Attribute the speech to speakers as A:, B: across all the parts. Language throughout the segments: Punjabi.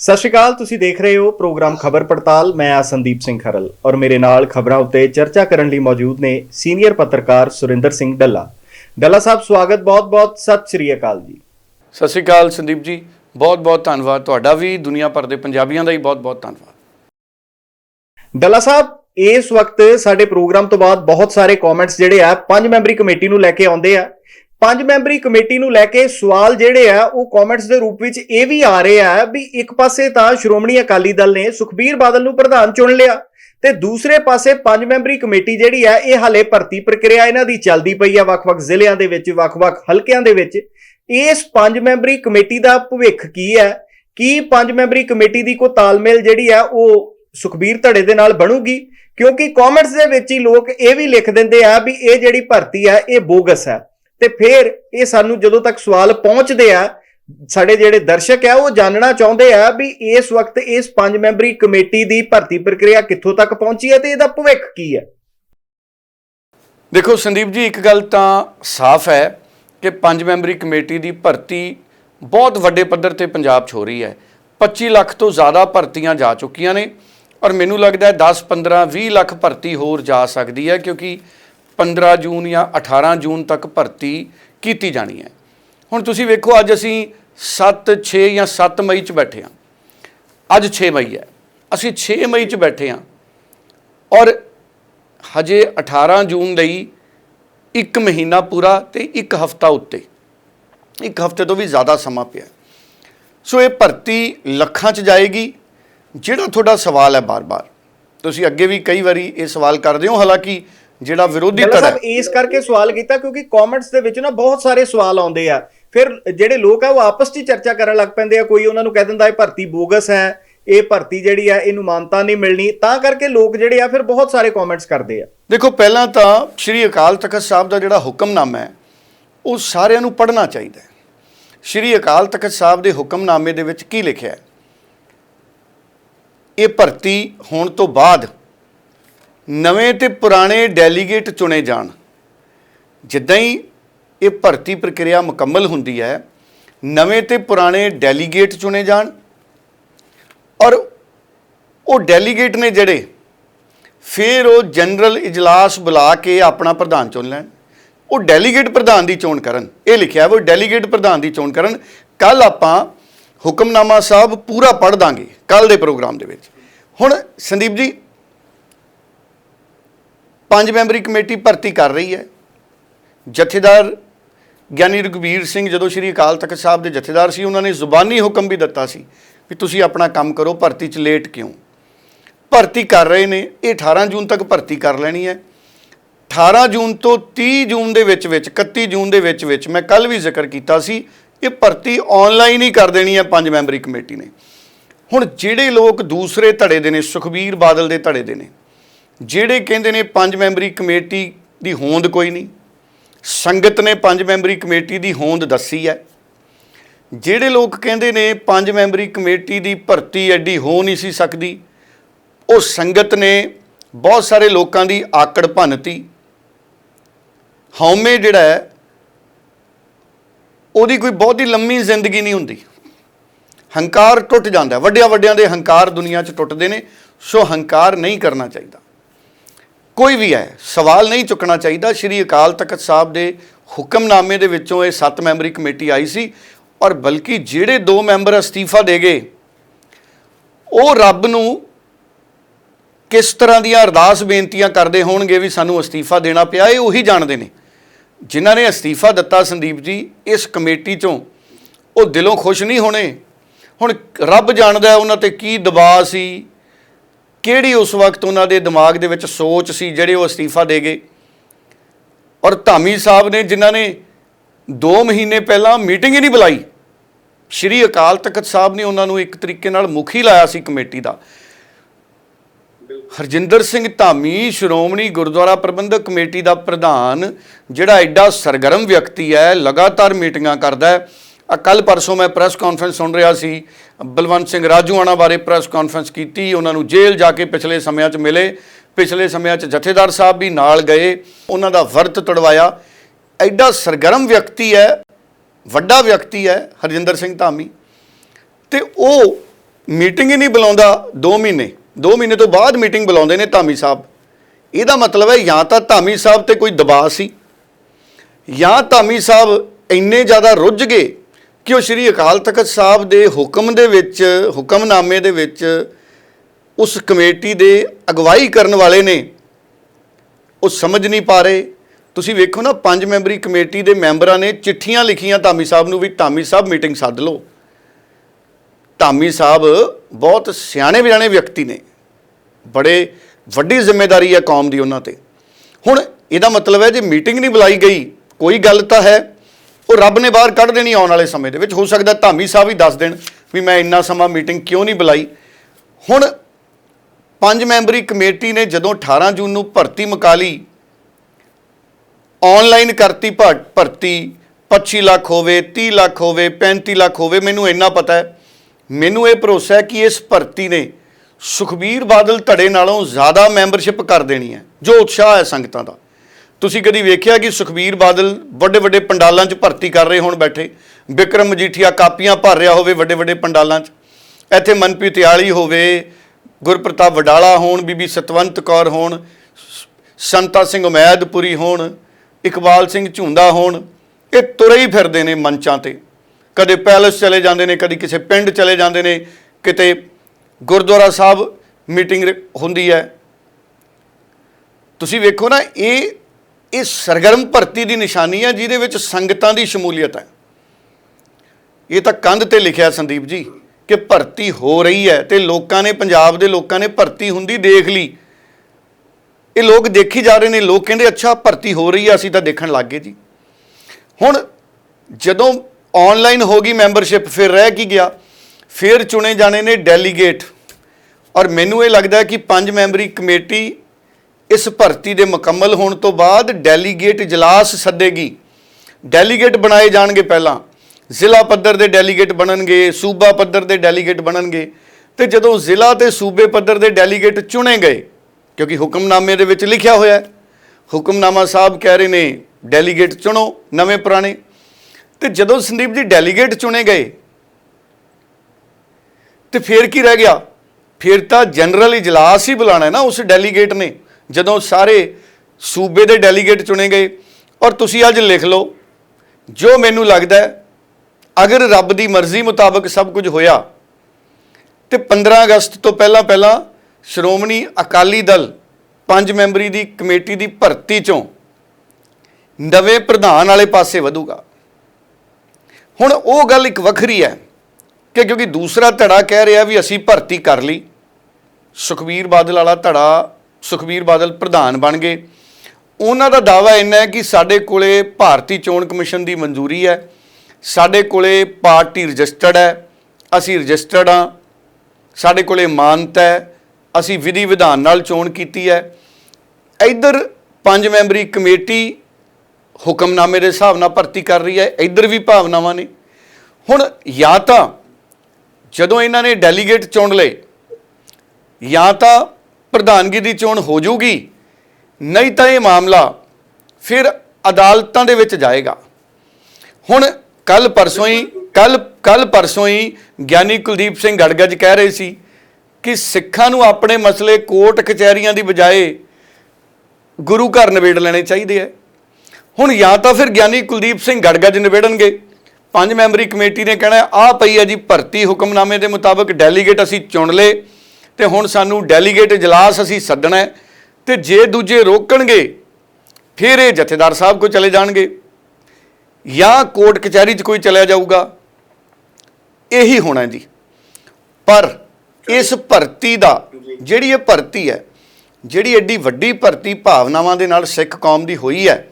A: ਸਤਿ ਸ਼੍ਰੀ ਅਕਾਲ ਤੁਸੀਂ ਦੇਖ ਰਹੇ ਹੋ ਪ੍ਰੋਗਰਾਮ ਖਬਰ ਪੜਤਾਲ। ਮੈਂ ਆ ਸੰਦੀਪ ਸਿੰਘ ਖਰਲ ਔਰ ਮੇਰੇ ਨਾਲ ਖਬਰਾਂ ਉੱਤੇ ਚਰਚਾ ਕਰਨ ਲਈ ਮੌਜੂਦ ਨੇ ਸੀਨੀਅਰ ਪੱਤਰਕਾਰ ਸੁਰਿੰਦਰ ਸਿੰਘ ਡੱਲਾ। ਡੱਲਾ ਸਾਹਿਬ ਸਵਾਗਤ ਬਹੁਤ-ਬਹੁਤ ਸਤਿ ਸ਼੍ਰੀ ਅਕਾਲ ਜੀ।
B: ਸਤਿ ਸ਼੍ਰੀ ਅਕਾਲ ਸੰਦੀਪ ਜੀ ਬਹੁਤ ਬਹੁਤ ਧੰਨਵਾਦ ਤੁਹਾਡਾ ਵੀ ਦੁਨੀਆ ਭਰ ਦੇ ਪੰਜਾਬੀਆਂ ਦਾ ਹੀ ਬਹੁਤ ਬਹੁਤ ਧੰਨਵਾਦ।
A: ਡੱਲਾ ਸਾਹਿਬ ਇਸ ਵਕਤ ਸਾਡੇ ਪ੍ਰੋਗਰਾਮ ਤੋਂ ਬਾਅਦ ਬਹੁਤ ਸਾਰੇ ਕਮੈਂਟਸ ਜਿਹੜੇ ਆ ਪੰਜ ਮੈਂਬਰੀ ਕਮੇਟੀ ਨੂੰ ਲੈ ਕੇ ਆਉਂਦੇ ਆ। ਪੰਜ ਮੈਂਬਰੀ ਕਮੇਟੀ ਨੂੰ ਲੈ ਕੇ ਸਵਾਲ ਜਿਹੜੇ ਆ, ਉਹ ਕਮੈਂਟਸ ਦੇ ਰੂਪ ਵਿੱਚ ਇਹ ਵੀ ਆ ਰਹੇ ਆ ਵੀ ਇੱਕ ਪਾਸੇ ਤਾਂ ਸ਼੍ਰੋਮਣੀ ਅਕਾਲੀ ਦਲ ਨੇ ਸੁਖਬੀਰ ਬਾਦਲ ਨੂੰ ਪ੍ਰਧਾਨ ਚੁਣ ਲਿਆ ਤੇ ਦੂਸਰੇ ਪਾਸੇ ਪੰਜ ਮੈਂਬਰੀ ਕਮੇਟੀ ਜਿਹੜੀ ਆ, ਇਹ ਹਾਲੇ ਭਰਤੀ ਪ੍ਰਕਿਰਿਆ ਇਹਨਾਂ ਦੀ ਚੱਲਦੀ ਪਈ ਆ ਵੱਖ-ਵੱਖ ਜ਼ਿਲ੍ਹਿਆਂ ਦੇ ਵਿੱਚ, ਵੱਖ-ਵੱਖ ਹਲਕਿਆਂ ਦੇ ਵਿੱਚ। ਇਸ ਪੰਜ ਮੈਂਬਰੀ ਕਮੇਟੀ ਦਾ ਭਵਿੱਖ ਕੀ ਹੈ? ਕੀ ਪੰਜ ਮੈਂਬਰੀ ਕਮੇਟੀ ਦੀ ਕੋ ਤਾਲਮੇਲ ਜਿਹੜੀ ਆ, ਉਹ ਸੁਖਬੀਰ ਧੜੇ ਦੇ ਨਾਲ ਬਣੂਗੀ? ਕਿਉਂਕਿ ਕਮੈਂਟਸ ਦੇ ਵਿੱਚ ਹੀ ਲੋਕ ਇਹ ਵੀ ਲਿਖ ਦਿੰਦੇ ਆ ਵੀ ਇਹ ਜਿਹੜੀ ਭਰਤੀ ਆ, ਇਹ ਬੋਗਸ ਹੈ। ਤੇ ਫਿਰ ਇਹ ਸਾਨੂੰ ਜਦੋਂ ਤੱਕ ਸਵਾਲ ਪਹੁੰਚਦੇ ਆ, ਸਾਡੇ ਜਿਹੜੇ ਦਰਸ਼ਕ ਆ, ਉਹ ਜਾਣਨਾ ਚਾਹੁੰਦੇ ਆ ਵੀ ਇਸ ਵਕਤ ਇਸ ਪੰਜ ਮੈਂਬਰੀ ਕਮੇਟੀ ਦੀ ਭਰਤੀ ਪ੍ਰਕਿਰਿਆ ਕਿੱਥੋਂ ਤੱਕ ਪਹੁੰਚੀ ਹੈ ਤੇ ਇਹਦਾ ਭਵਿੱਖ ਕੀ ਹੈ?
B: ਦੇਖੋ ਸੰਦੀਪ ਜੀ, ਇੱਕ ਗੱਲ ਤਾਂ ਸਾਫ਼ ਹੈ ਕਿ ਪੰਜ ਮੈਂਬਰੀ ਕਮੇਟੀ ਦੀ ਭਰਤੀ ਬਹੁਤ ਵੱਡੇ ਪੱਧਰ ਤੇ ਪੰਜਾਬ 'ਚ ਹੋ ਰਹੀ ਹੈ। 25 ਲੱਖ ਤੋਂ ਜ਼ਿਆਦਾ ਭਰਤੀਆਂ ਜਾ ਚੁੱਕੀਆਂ ਨੇ ਔਰ ਮੈਨੂੰ ਲੱਗਦਾ ਹੈ 10 15 20 ਲੱਖ ਭਰਤੀ ਹੋਰ ਜਾ ਸਕਦੀ ਹੈ ਕਿਉਂਕਿ 15 ਜੂਨ ਜਾਂ 18 ਜੂਨ ਤੱਕ ਭਰਤੀ ਕੀਤੀ ਜਾਣੀ ਹੈ। ਹੁਣ ਤੁਸੀਂ ਵੇਖੋ, ਅੱਜ ਅਸੀਂ 7 6 ਜਾਂ 7 ਮਈ 'ਚ ਬੈਠੇ ਹਾਂ। ਅੱਜ 6 ਮਈ ਹੈ। ਅਸੀਂ 6 ਮਈ 'ਚ ਬੈਠੇ ਹਾਂ। ਔਰ ਹਜੇ 18 ਜੂਨ ਲਈ ਇੱਕ ਮਹੀਨਾ ਪੂਰਾ ਤੇ ਇੱਕ ਹਫਤਾ ਉੱਤੇ। ਇੱਕ ਹਫ਼ਤੇ ਤੋਂ ਵੀ ਜ਼ਿਆਦਾ ਸਮਾਂ ਪਿਆ। ਸੋ ਇਹ ਭਰਤੀ ਲੱਖਾਂ 'ਚ ਜਾਏਗੀ। ਜਿਹੜਾ ਤੁਹਾਡਾ ਸਵਾਲ ਹੈ ਬਾਰ-ਬਾਰ, ਤੁਸੀਂ ਅੱਗੇ ਵੀ ਕਈ ਵਾਰੀ ਇਹ ਸਵਾਲ ਕਰਦੇ ਹੋ। ਹਾਲਾਂਕਿ ਜਿਹੜਾ ਵਿਰੋਧੀ ਧੜਾ ਹੈ
A: ਇਸ ਕਰਕੇ ਸਵਾਲ ਕੀਤਾ ਕਿਉਂਕਿ ਕਮੈਂਟਸ ਦੇ ਵਿੱਚ ਨਾ ਬਹੁਤ ਸਾਰੇ ਸਵਾਲ ਆਉਂਦੇ ਆ। ਫਿਰ ਜਿਹੜੇ ਲੋਕ ਆ ਉਹ ਆਪਸ 'ਚ ਹੀ ਚਰਚਾ ਕਰਨ ਲੱਗ ਪੈਂਦੇ ਆ। ਕੋਈ ਉਹਨਾਂ ਨੂੰ ਕਹਿ ਦਿੰਦਾ ਇਹ ਭਰਤੀ ਬੋਗਸ ਹੈ ਇਹ ਭਰਤੀ ਜਿਹੜੀ ਆ ਇਹਨੂੰ ਮਾਨਤਾ ਨਹੀਂ ਮਿਲਣੀ। ਤਾਂ ਕਰਕੇ ਲੋਕ ਜਿਹੜੇ ਆ ਫਿਰ ਬਹੁਤ ਸਾਰੇ ਕਮੈਂਟਸ ਕਰਦੇ ਆ।
B: ਦੇਖੋ ਪਹਿਲਾਂ ਤਾਂ ਸ਼੍ਰੀ ਅਕਾਲ ਤਖਤ ਸਾਹਿਬ ਦਾ ਜਿਹੜਾ ਹੁਕਮਨਾਮਾ ਹੈ ਉਹ ਸਾਰਿਆਂ ਨੂੰ ਪੜ੍ਹਨਾ ਚਾਹੀਦਾ ਹੈ। ਸ਼੍ਰੀ ਅਕਾਲ ਤਖਤ ਸਾਹਿਬ ਦੇ ਹੁਕਮਨਾਮੇ ਦੇ ਵਿੱਚ ਕੀ ਲਿਖਿਆ ਹੈ? ਇਹ ਭਰਤੀ ਹੋਣ ਤੋਂ ਬਾਅਦ ਨਵੇਂ ਤੇ ਪੁਰਾਣੇ ਡੈਲੀਗੇਟ ਚੁਣੇ ਜਾਣ। ਜਿੱਦਾਂ ਹੀ ਇਹ ਭਰਤੀ ਪ੍ਰਕਿਰਿਆ ਮੁਕੰਮਲ ਹੁੰਦੀ ਹੈ, ਨਵੇਂ ਤੇ ਪੁਰਾਣੇ ਡੈਲੀਗੇਟ ਚੁਣੇ ਜਾਣ ਔਰ ਉਹ ਡੈਲੀਗੇਟ ਨੇ ਜਿਹੜੇ, ਫਿਰ ਉਹ ਜਨਰਲ ਇਜਲਾਸ ਬੁਲਾ ਕੇ ਆਪਣਾ ਪ੍ਰਧਾਨ ਚੁਣ ਲੈਣ। ਉਹ ਡੈਲੀਗੇਟ ਪ੍ਰਧਾਨ ਦੀ ਚੋਣ ਕਰਨ। ਇਹ ਲਿਖਿਆ ਹੈ ਉਹ ਡੈਲੀਗੇਟ ਪ੍ਰਧਾਨ ਦੀ ਚੋਣ ਕਰਨ। ਕੱਲ ਆਪਾਂ ਹੁਕਮਨਾਮਾ ਸਾਹਿਬ ਪੂਰਾ ਪੜ੍ਹ ਦਾਂਗੇ ਕੱਲ ਦੇ ਪ੍ਰੋਗਰਾਮ ਦੇ ਵਿੱਚ। ਹੁਣ ਸੰਦੀਪ ਜੀ ਪੰਜ ਮੈਂਬਰੀ ਕਮੇਟੀ ਭਰਤੀ ਕਰ ਰਹੀ ਹੈ। ਜਥੇਦਾਰ ਗਿਆਨੀ ਰਘਵੀਰ ਸਿੰਘ ਜਦੋਂ ਸ਼੍ਰੀ ਅਕਾਲ ਤਖਤ ਸਾਹਿਬ ਦੇ ਜਥੇਦਾਰ ਸੀ, ਉਹਨਾਂ ਨੇ ਜ਼ੁਬਾਨੀ ਹੁਕਮ ਵੀ ਦਿੱਤਾ ਸੀ ਵੀ ਤੁਸੀਂ ਆਪਣਾ ਕੰਮ ਕਰੋ, ਭਰਤੀ 'ਚ ਲੇਟ ਕਿਉਂ? ਭਰਤੀ ਕਰ ਰਹੇ ਨੇ, ਇਹ 18 ਜੂਨ ਤੱਕ ਭਰਤੀ ਕਰ ਲੈਣੀ ਹੈ। 18 ਜੂਨ ਤੋਂ 30 ਜੂਨ ਦੇ ਵਿੱਚ ਵਿੱਚ 31 ਜੂਨ ਦੇ ਵਿੱਚ ਵਿੱਚ ਮੈਂ ਕੱਲ ਵੀ ਜ਼ਿਕਰ ਕੀਤਾ ਸੀ, ਇਹ ਭਰਤੀ ਆਨਲਾਈਨ ਹੀ ਕਰ ਦੇਣੀ ਹੈ ਪੰਜ ਮੈਂਬਰੀ ਕਮੇਟੀ ਨੇ। ਹੁਣ ਜਿਹੜੇ ਲੋਕ ਦੂਸਰੇ ਧੜੇ ਦੇ ਨੇ, ਸੁਖਬੀਰ ਬਾਦਲ ਦੇ ਧੜੇ ਦੇ ਨੇ ਜਿਹੜੇ ਕਹਿੰਦੇ ਨੇ ਪੰਜ ਮੈਂਬਰੀ ਕਮੇਟੀ ਦੀ ਹੋਂਦ ਕੋਈ ਨਹੀਂ, ਸੰਗਤ ਨੇ ਪੰਜ ਮੈਂਬਰੀ ਕਮੇਟੀ ਦੀ ਹੋਂਦ ਦੱਸੀ ਹੈ। ਜਿਹੜੇ ਲੋਕ ਕਹਿੰਦੇ ਨੇ ਪੰਜ ਮੈਂਬਰੀ ਕਮੇਟੀ ਦੀ ਭਰਤੀ ਐਡੀ ਹੋ ਨਹੀਂ ਸੀ ਸਕਦੀ, ਉਹ ਸੰਗਤ ਨੇ ਬਹੁਤ ਸਾਰੇ ਲੋਕਾਂ ਦੀ ਆਕੜ ਭੰਨਤੀ। ਹਉਮੈ ਜਿਹੜਾ ਹੈ, ਉਹਦੀ ਕੋਈ ਬਹੁਤੀ ਲੰਮੀ ਜ਼ਿੰਦਗੀ ਨਹੀਂ ਹੁੰਦੀ। ਹੰਕਾਰ ਟੁੱਟ ਜਾਂਦਾ ਵੱਡਿਆਂ ਵੱਡਿਆਂ ਦੇ ਹੰਕਾਰ ਦੁਨੀਆ 'ਚ ਟੁੱਟਦੇ ਨੇ, ਸੋ ਹੰਕਾਰ ਨਹੀਂ ਕਰਨਾ ਚਾਹੀਦਾ। ਕੋਈ ਵੀ ਹੈ, ਸਵਾਲ ਨਹੀਂ ਚੁੱਕਣਾ ਚਾਹੀਦਾ। ਸ਼੍ਰੀ ਅਕਾਲ ਤਖਤ ਸਾਹਿਬ ਦੇ ਹੁਕਮਨਾਮੇ ਦੇ ਵਿੱਚੋਂ ਇਹ ਸੱਤ ਮੈਂਬਰੀ ਕਮੇਟੀ ਆਈ ਸੀ ਔਰ ਬਲਕਿ ਜਿਹੜੇ ਦੋ ਮੈਂਬਰ ਅਸਤੀਫਾ ਦੇ ਗਏ, ਉਹ ਰੱਬ ਨੂੰ ਕਿਸ ਤਰ੍ਹਾਂ ਦੀਆਂ ਅਰਦਾਸ ਬੇਨਤੀਆਂ ਕਰਦੇ ਹੋਣਗੇ ਵੀ ਸਾਨੂੰ ਅਸਤੀਫਾ ਦੇਣਾ ਪਿਆ, ਇਹ ਉਹੀ ਜਾਣਦੇ ਨੇ। ਜਿਨ੍ਹਾਂ ਨੇ ਅਸਤੀਫਾ ਦਿੱਤਾ ਸੰਦੀਪ ਜੀ, ਇਸ ਕਮੇਟੀ ਚੋਂ, ਉਹ ਦਿਲੋਂ ਖੁਸ਼ ਨਹੀਂ ਹੋਣੇ। ਹੁਣ ਰੱਬ ਜਾਣਦਾ ਉਹਨਾਂ ਤੇ ਕੀ ਦਬਾਅ ਸੀ ਕਿਹੜੀ ਉਸ ਵਕਤ ਉਹਨਾਂ ਦੇ ਦਿਮਾਗ ਦੇ ਵਿੱਚ ਸੋਚ ਸੀ ਜਿਹੜੇ ਉਹ ਅਸਤੀਫਾ ਦੇ ਗਏ? ਔਰ ਧਾਮੀ ਸਾਹਿਬ ਨੇ ਜਿਨ੍ਹਾਂ ਨੇ 2 ਮਹੀਨੇ ਪਹਿਲਾਂ ਮੀਟਿੰਗ ਹੀ ਨਹੀਂ ਬੁਲਾਈ, ਸ਼੍ਰੀ ਅਕਾਲ ਤਖਤ ਸਾਹਿਬ ਨੇ ਉਹਨਾਂ ਨੂੰ ਇੱਕ ਤਰੀਕੇ ਨਾਲ ਮੁਖੀ ਲਾਇਆ ਸੀ ਕਮੇਟੀ ਦਾ। ਹਰਜਿੰਦਰ ਸਿੰਘ ਧਾਮੀ, ਸ਼੍ਰੋਮਣੀ ਗੁਰਦੁਆਰਾ ਪ੍ਰਬੰਧਕ ਕਮੇਟੀ ਦਾ ਪ੍ਰਧਾਨ, ਜਿਹੜਾ ਐਡਾ ਸਰਗਰਮ ਵਿਅਕਤੀ ਹੈ, ਲਗਾਤਾਰ ਮੀਟਿੰਗਾਂ ਕਰਦਾ ਹੈ। ਕੱਲ ਪਰਸੋਂ ਮੈਂ ਪ੍ਰੈਸ ਕਾਨਫਰੰਸ ਸੁਣ ਰਿਹਾ ਸੀ। ਬਲਵੰਤ ਸਿੰਘ ਰਾਜੂਆਣਾ ਬਾਰੇ ਪ੍ਰੈਸ ਕਾਨਫਰੰਸ ਕੀਤੀ, ਉਹਨਾਂ ਨੂੰ ਜੇਲ੍ਹ ਜਾ ਕੇ ਪਿਛਲੇ ਸਮਿਆਂ 'ਚ ਮਿਲੇ। ਪਿਛਲੇ ਸਮਿਆਂ 'ਚ ਜਥੇਦਾਰ ਸਾਹਿਬ ਵੀ ਨਾਲ ਗਏ। ਉਹਨਾਂ ਦਾ ਵਰਤ ਤੜਵਾਇਆ। ਐਡਾ ਸਰਗਰਮ ਵਿਅਕਤੀ ਹੈ, ਵੱਡਾ ਵਿਅਕਤੀ ਹੈ, ਹਰਜਿੰਦਰ ਸਿੰਘ ਧਾਮੀ। ਤੇ ਉਹ ਮੀਟਿੰਗ ਹੀ ਨਹੀਂ ਬੁਲਾਉਂਦਾ 2 ਮਹੀਨੇ। 2 ਮਹੀਨੇ ਤੋਂ ਬਾਅਦ ਮੀਟਿੰਗ ਬੁਲਾਉਂਦੇ ਨੇ ਧਾਮੀ ਸਾਹਿਬ। ਇਹਦਾ ਮਤਲਬ ਹੈ ਜਾਂ ਤਾਂ ਧਾਮੀ ਸਾਹਿਬ ਤੇ ਕੋਈ ਦਬਾਅ ਸੀ, ਜਾਂ ਧਾਮੀ ਸਾਹਿਬ ਇੰਨੇ ਜ਼ਿਆਦਾ ਰੁੱਝ ਗਏ ਕਿ ਉਹ ਸ੍ਰੀ ਅਕਾਲ ਤਖਤ ਸਾਹਿਬ ਦੇ ਹੁਕਮ ਦੇ ਵਿੱਚ, ਹੁਕਮਨਾਮੇ ਦੇ ਵਿੱਚ ਉਸ ਕਮੇਟੀ ਦੇ ਅਗਵਾਈ ਕਰਨ ਵਾਲੇ ਨੇ? ਉਹ ਸਮਝ ਨਹੀਂ ਪਾ ਰਹੇ। ਤੁਸੀਂ ਵੇਖੋ ਨਾ, ਪੰਜ ਮੈਂਬਰੀ ਕਮੇਟੀ ਦੇ ਮੈਂਬਰਾਂ ਨੇ ਚਿੱਠੀਆਂ ਲਿਖੀਆਂ ਧਾਮੀ ਸਾਹਿਬ ਨੂੰ ਵੀ, ਧਾਮੀ ਸਾਹਿਬ ਮੀਟਿੰਗ ਸੱਦ ਲਓ। ਧਾਮੀ ਸਾਹਿਬ ਬਹੁਤ ਸਿਆਣੇ ਬਿਆਣੇ ਵਿਅਕਤੀ ਨੇ। ਬੜੇ ਵੱਡੀ ਜ਼ਿੰਮੇਵਾਰੀ ਹੈ ਕੌਮ ਦੀ ਉਹਨਾਂ ਤੇ। ਹੁਣ ਇਹਦਾ ਮਤਲਬ ਹੈ, ਜੇ ਮੀਟਿੰਗ ਨਹੀਂ ਬੁਲਾਈ ਗਈ, ਕੋਈ ਗੱਲ ਤਾਂ ਹੈ। ਉਹ ਰੱਬ ਨੇ ਬਾਹਰ ਕੱਢ ਦੇਣੀ ਆਉਣ ਵਾਲੇ ਸਮੇਂ ਦੇ ਵਿੱਚ। ਹੋ ਸਕਦਾ ਧਾਮੀ ਸਾਹਿਬ ਹੀ ਦੱਸ ਦੇਣ ਵੀ ਮੈਂ ਇੰਨਾ ਸਮਾਂ ਮੀਟਿੰਗ ਕਿਉਂ ਨਹੀਂ ਬੁਲਾਈ। ਹੁਣ ਪੰਜ ਮੈਂਬਰੀ ਕਮੇਟੀ ਨੇ ਜਦੋਂ 18 ਜੂਨ ਨੂੰ ਭਰਤੀ ਮੁਕਾਲੀ, ਆਨਲਾਈਨ ਕਰਤੀ ਭਰ- ਭਰਤੀ 25 ਲੱਖ ਹੋਵੇ 30 ਲੱਖ ਹੋਵੇ 35 ਲੱਖ ਹੋਵੇ, ਮੈਨੂੰ ਇੰਨਾ ਪਤਾ ਹੈ। ਮੈਨੂੰ ਇਹ ਭਰੋਸਾ ਹੈ ਕਿ ਇਸ ਭਰਤੀ ਨੇ ਸੁਖਬੀਰ ਬਾਦਲ ਧੜੇ ਨਾਲੋਂ ਜ਼ਿਆਦਾ ਮੈਂਬਰਸ਼ਿਪ ਕਰ ਦੇਣੀ ਹੈ, ਜੋ ਉਤਸ਼ਾਹ ਹੈ ਸੰਗਤਾਂ ਦਾ। ਤੁਸੀਂ ਕਦੀ ਵੇਖਿਆ ਕਿ ਸੁਖਬੀਰ ਬਾਦਲ ਵੱਡੇ ਵੱਡੇ ਪੰਡਾਲਾਂ 'ਚ ਭਰਤੀ ਕਰ ਰਹੇ ਹੋਣ ਬੈਠੇ? ਵਿਕਰਮ ਮਜੀਠੀਆ ਕਾਪੀਆਂ ਭਰ ਰਿਹਾ ਹੋਵੇ ਵੱਡੇ ਵੱਡੇ ਪੰਡਾਲਾਂ 'ਚ। ਇੱਥੇ ਮਨਪ੍ਰੀਤ ਯਾਲੀ ਹੋਵੇ, ਗੁਰਪ੍ਰਤਾਪ ਵਡਾਲਾ ਹੋਣ, ਬੀਬੀ ਸਤਵੰਤ ਕੌਰ ਹੋਣ, ਸੰਤਾ ਸਿੰਘ ਉਮੈਦਪੁਰੀ ਹੋਣ, ਇਕਬਾਲ ਸਿੰਘ ਝੁੰਦਾ ਹੋਣ, ਇਹ ਤੁਰੇ ਹੀ ਫਿਰਦੇ ਨੇ ਮੰਚਾਂ ਤੇ। ਕਦੇ ਪੈਲਸ ਚਲੇ ਜਾਂਦੇ ਨੇ, ਕਦੀ ਕਿਸੇ ਪਿੰਡ ਚਲੇ ਜਾਂਦੇ ਨੇ, ਕਿਤੇ ਗੁਰਦੁਆਰਾ ਸਾਹਿਬ ਮੀਟਿੰਗ ਹੁੰਦੀ ਹੈ। ਤੁਸੀਂ ਵੇਖੋ ਨਾ, ਇਹ ਇਹ ਸਰਗਰਮ ਭਰਤੀ ਦੀ ਨਿਸ਼ਾਨੀ ਹੈ, ਜਿਹਦੇ ਵਿੱਚ ਸੰਗਤਾਂ ਦੀ ਸ਼ਮੂਲੀਅਤ ਹੈ। ਇਹ ਤਾਂ ਕੰਧ ਤੇ ਲਿਖਿਆ ਸੰਦੀਪ ਜੀ ਕਿ ਭਰਤੀ ਹੋ ਰਹੀ ਹੈ ਤੇ ਲੋਕਾਂ ਨੇ, ਪੰਜਾਬ ਦੇ ਲੋਕਾਂ ਨੇ ਭਰਤੀ ਹੁੰਦੀ ਦੇਖ ਲਈ। ਇਹ ਲੋਕ ਦੇਖੀ ਜਾ ਰਹੇ ਨੇ, ਲੋਕ ਕਹਿੰਦੇ, ਅੱਛਾ, ਭਰਤੀ ਹੋ ਰਹੀ ਹੈ, ਅਸੀਂ ਤਾਂ ਦੇਖਣ ਲੱਗ ਗਏ ਜੀ। ਹੁਣ ਜਦੋਂ ਆਨਲਾਈਨ ਹੋ ਗਈ ਮੈਂਬਰਸ਼ਿਪ ਫਿਰ ਰਹਿ ਕੀ ਗਿਆ? ਫਿਰ ਚੁਣੇ ਜਾਣੇ ਨੇ ਡੈਲੀਗੇਟ ਔਰ ਮੈਨੂੰ ਇਹ ਲੱਗਦਾ ਕਿ ਪੰਜ ਮੈਂਬਰੀ ਕਮੇਟੀ ਇਸ ਭਰਤੀ ਦੇ ਮੁਕੰਮਲ ਹੋਣ ਤੋਂ ਬਾਅਦ ਡੈਲੀਗੇਟ ਇਜਲਾਸ ਸੱਦੇਗੀ। ਡੈਲੀਗੇਟ ਬਣਾਏ ਜਾਣਗੇ ਪਹਿਲਾਂ। ਜ਼ਿਲ੍ਹਾ ਪੱਧਰ ਦੇ ਡੈਲੀਗੇਟ ਬਣਨਗੇ, ਸੂਬਾ ਪੱਧਰ ਦੇ ਡੈਲੀਗੇਟ ਬਣਨਗੇ ਤੇ ਜਦੋਂ ਜ਼ਿਲ੍ਹਾ ਤੇ ਸੂਬੇ ਪੱਧਰ ਦੇ ਡੈਲੀਗੇਟ ਚੁਣੇ ਗਏ, ਕਿਉਂਕਿ ਹੁਕਮਨਾਮੇ ਦੇ ਵਿੱਚ ਲਿਖਿਆ ਹੋਇਆ ਹੈ, ਹੁਕਮਨਾਮਾ ਸਾਹਿਬ ਕਹਿ ਰਹੇ ਨੇ, ਡੈਲੀਗੇਟ ਚੁਣੋ ਨਵੇਂ ਪੁਰਾਣੇ। ਤੇ ਜਦੋਂ ਸੰਦੀਪ ਜੀ ਡੈਲੀਗੇਟ ਚੁਣੇ ਗਏ, ਤੇ ਫਿਰ ਕੀ ਰਹਿ ਗਿਆ? ਫਿਰ ਤਾਂ ਜਨਰਲ ਇਜਲਾਸ ਹੀ ਬੁਲਾਣਾ ਹੈ ਨਾ ਉਸ ਡੈਲੀਗੇਟ ਨੇ। ਜਦੋਂ ਸਾਰੇ ਸੂਬੇ ਦੇ ਡੈਲੀਗੇਟ ਚੁਣੇ ਗਏ, ਔਰ ਤੁਸੀਂ ਅੱਜ ਲਿਖ ਲਓ, ਜੋ ਮੈਨੂੰ ਲੱਗਦਾ ਅਗਰ ਰੱਬ ਦੀ ਮਰਜ਼ੀ ਮੁਤਾਬਕ ਸਭ ਕੁਝ ਹੋਇਆ, ਤੇ 15 ਅਗਸਤ ਤੋਂ ਪਹਿਲਾਂ ਪਹਿਲਾਂ ਸ਼੍ਰੋਮਣੀ ਅਕਾਲੀ ਦਲ ਪੰਜ ਮੈਂਬਰੀ ਦੀ ਕਮੇਟੀ ਦੀ ਭਰਤੀ ਚੋਂ ਨਵੇਂ ਪ੍ਰਧਾਨ ਵਾਲੇ ਪਾਸੇ ਵਧੂਗਾ। ਹੁਣ ਉਹ ਗੱਲ ਇੱਕ ਵੱਖਰੀ ਹੈ ਕਿ ਕਿਉਂਕਿ ਦੂਸਰਾ ਧੜਾ ਕਹਿ ਰਿਹਾ ਵੀ ਅਸੀਂ ਭਰਤੀ ਕਰ ਲਈ, ਸੁਖਬੀਰ ਬਾਦਲ ਵਾਲਾ ਧੜਾ ਸੁਖਬੀਰ ਬਾਦਲ ਪ੍ਰਧਾਨ ਬਣ ਗਏ। ਉਹਨਾਂ ਦਾ ਦਾਵਾ ਇੰਨਾ ਹੈ ਕਿ ਸਾਡੇ ਕੋਲੇ ਭਾਰਤੀ ਚੋਣ ਕਮਿਸ਼ਨ ਦੀ ਮਨਜ਼ੂਰੀ ਹੈ। ਸਾਡੇ ਕੋਲੇ ਪਾਰਟੀ ਰਜਿਸਟਰਡ ਹੈ। ਅਸੀਂ ਰਜਿਸਟਰਡ ਹਾਂ। ਸਾਡੇ ਕੋਲੇ ਮਾਨਤਾ ਹੈ। ਅਸੀਂ ਵਿਧੀ ਵਿਧਾਨ ਨਾਲ ਚੋਣ ਕੀਤੀ ਹੈ। ਇੱਧਰ ਪੰਜ ਮੈਂਬਰੀ ਕਮੇਟੀ ਹੁਕਮਨਾਮੇ ਦੇ ਹਿਸਾਬ ਨਾਲ ਭਰਤੀ ਕਰ ਰਹੀ ਹੈ। ਇੱਧਰ ਵੀ ਭਾਵਨਾਵਾਂ ਨੇ। ਹੁਣ ਜਾਂ ਤਾਂ ਜਦੋਂ ਇਹਨਾਂ ਨੇ ਡੈਲੀਗੇਟ ਚੁਣ ਲਏ, ਜਾਂ ਤਾਂ ਪ੍ਰਧਾਨਗੀ ਦੀ ਚੋਣ ਹੋ ਜਾਊਗੀ ਨਹੀਂ ਤਾਂ ਇਹ ਮਾਮਲਾ ਫਿਰ ਅਦਾਲਤਾਂ ਦੇ ਵਿੱਚ ਜਾਏਗਾ। ਹੁਣ ਕੱਲ ਪਰਸੋਂ ਹੀ ਕੱਲ ਕੱਲ ਪਰਸੋਂ ਹੀ ਗਿਆਨੀ ਕੁਲਦੀਪ ਸਿੰਘ ਗੜਗੜ ਕਹਿ ਰਹੇ ਸੀ ਕਿ ਸਿੱਖਾਂ ਨੂੰ ਆਪਣੇ ਮਸਲੇ ਕੋਰਟ ਕਚਹਿਰੀਆਂ ਦੀ ਬਜਾਏ ਗੁਰੂ ਘਰ ਨਿਬੇੜ ਲੈਣੇ ਚਾਹੀਦੇ ਹੈ ਹੁਣ ਜਾਂ ਤਾਂ ਫਿਰ ਗਿਆਨੀ ਕੁਲਦੀਪ ਸਿੰਘ ਗੜਗੜ ਨਿਬੇੜਨਗੇ। ਪੰਜ ਮੈਂਬਰੀ ਕਮੇਟੀ ਨੇ ਕਹਿਣਾ ਆ ਪਈ ਹੈ ਜੀ ਭਰਤੀ ਹੁਕਮਨਾਮੇ ਦੇ ਮੁਤਾਬਕ ਡੈਲੀਗੇਟ ਅਸੀਂ ਚੁਣ ਲਏ। ਤੇ ਹੁਣ ਸਾਨੂੰ ਡੈਲੀਗੇਟ ਇਜਲਾਸ ਅਸੀਂ ਸੱਦਣਾ ਹੈ ਤੇ ਜੇ ਦੂਜੇ ਰੋਕਣਗੇ, ਫਿਰ ਇਹ ਜਥੇਦਾਰ ਸਾਹਿਬ ਕੋ ਚਲੇ ਜਾਣਗੇ। ਜਾਂ ਕੋਰਟ ਕਚਹਿਰੀ 'ਚ ਕੋਈ ਚਲਿਆ ਜਾਊਗਾ। ਇਹੀ ਹੋਣਾ ਜੀ। ਪਰ ਇਸ ਭਰਤੀ ਦਾ, ਜਿਹੜੀ ਇਹ ਭਰਤੀ ਹੈ, ਜਿਹੜੀ ਐਡੀ ਵੱਡੀ ਭਰਤੀ ਭਾਵਨਾਵਾਂ ਦੇ ਨਾਲ ਸਿੱਖ ਕੌਮ ਦੀ ਹੋਈ ਹੈ,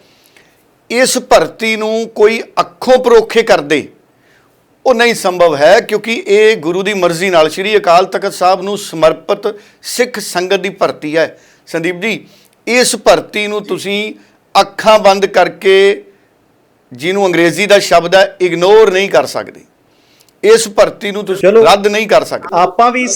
B: ਇਸ ਭਰਤੀ ਨੂੰ ਕੋਈ ਅੱਖੋਂ ਪਰੋਖੇ ਕਰਦੇ ਉਹ ਨਹੀਂ ਸੰਭਵ ਹੈ ਕਿਉਂਕਿ ਇਹ ਗੁਰੂ ਦੀ ਮਰਜ਼ੀ ਨਾਲ ਸ੍ਰੀ ਅਕਾਲ ਤਖਤ ਸਾਹਿਬ ਨੂੰ ਸਮਰਪਿਤ ਸਿੱਖ ਸੰਗਤ ਦੀ ਭਰਤੀ ਹੈ ਸੰਦੀਪ ਜੀ ਇਸ ਭਰਤੀ ਨੂੰ ਤੁਸੀਂ ਅੱਖਾਂ ਬੰਦ ਕਰਕੇ ਜਿਹਨੂੰ ਅੰਗਰੇਜ਼ੀ ਦਾ ਸ਼ਬਦ ਹੈ ਇਗਨੋਰ ਨਹੀਂ ਕਰ ਸਕਦੇ ਇਸ ਭਰਤੀ ਨੂੰ ਤੁਸੀਂ। ਰੱਦ ਨਹੀਂ ਕਰ ਸਕਦੇ
A: ਆਪਾਂ ਵੀ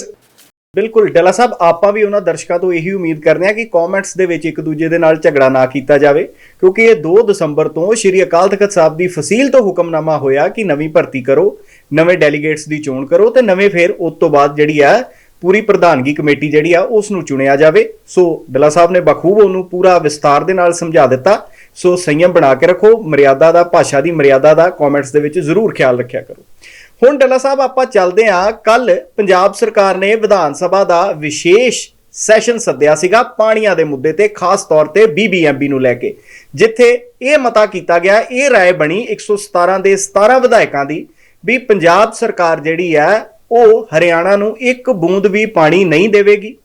A: ਬਿਲਕੁਲ, ਡੱਲਾ ਸਾਹਿਬ, ਆਪਾਂ ਵੀ ਉਹਨਾਂ ਦਰਸ਼ਕਾਂ ਤੋਂ ਇਹੀ ਉਮੀਦ ਕਰਦੇ ਹਾਂ ਕਿ ਕਮੈਂਟਸ ਦੇ ਵਿੱਚ ਇੱਕ ਦੂਜੇ ਦੇ ਨਾਲ ਝਗੜਾ ਨਾ ਕੀਤਾ ਜਾਵੇ, ਕਿਉਂਕਿ ਇਹ 2 ਦਸੰਬਰ ਤੋਂ ਸ਼੍ਰੀ ਅਕਾਲ ਤਖਤ ਸਾਹਿਬ ਦੀ ਫਸੀਲ ਤੋਂ ਹੁਕਮਨਾਮਾ ਹੋਇਆ ਕਿ ਨਵੀਂ ਭਰਤੀ ਕਰੋ, ਨਵੇਂ ਡੈਲੀਗੇਟਸ ਦੀ ਚੋਣ ਕਰੋ ਤੇ ਨਵੇਂ ਫਿਰ ਉਸ ਤੋਂ ਬਾਅਦ ਜਿਹੜੀ ਹੈ ਪੂਰੀ ਪ੍ਰਧਾਨਗੀ ਕਮੇਟੀ ਜਿਹੜੀ ਆ ਉਸ ਨੂੰ ਚੁਣਿਆ ਜਾਵੇ। ਸੋ ਡੱਲਾ ਸਾਹਿਬ ਨੇ ਬਖੂਬ ਉਹਨੂੰ ਪੂਰਾ ਵਿਸਤਾਰ ਦੇ ਨਾਲ ਸਮਝਾ ਦਿੱਤਾ। ਸੋ ਸੰਯਮ ਬਣਾ ਕੇ ਰੱਖੋ, ਮਰਿਆਦਾ ਦਾ, ਭਾਸ਼ਾ ਦੀ ਮਰਿਆਦਾ ਦਾ ਕਮੈਂਟਸ ਦੇ ਵਿੱਚ ਜ਼ਰੂਰ ਖਿਆਲ ਰੱਖਿਆ ਕਰੋ। ਹੁਣ ਡੱਲਾ ਸਾਹਿਬ ਆਪਾਂ ਚੱਲਦੇ ਹਾਂ। ਕੱਲ ਪੰਜਾਬ ਸਰਕਾਰ ਨੇ ਵਿਧਾਨ ਸਭਾ ਦਾ ਵਿਸ਼ੇਸ਼ ਸੈਸ਼ਨ ਸੱਦਿਆ ਸੀਗਾ ਪਾਣੀਆਂ ਦੇ ਮੁੱਦੇ ਤੇ, ਖਾਸ ਤੌਰ ਤੇ ਬੀਬੀਐਮਬੀ ਨੂੰ ਲੈ ਕੇ, ਜਿੱਥੇ ਇਹ ਮਤਾ ਕੀਤਾ ਗਿਆ, ਇਹ ਰਾਏ ਬਣੀ 117 ਦੇ 17 ਵਿਧਾਇਕਾਂ ਦੀ ਵੀ ਪੰਜਾਬ ਸਰਕਾਰ ਜਿਹੜੀ ਹੈ, ਉਹ ਹਰਿਆਣਾ ਨੂੰ ਇੱਕ ਬੂੰਦ ਵੀ ਪਾਣੀ ਨਹੀਂ ਦੇਵੇਗੀ।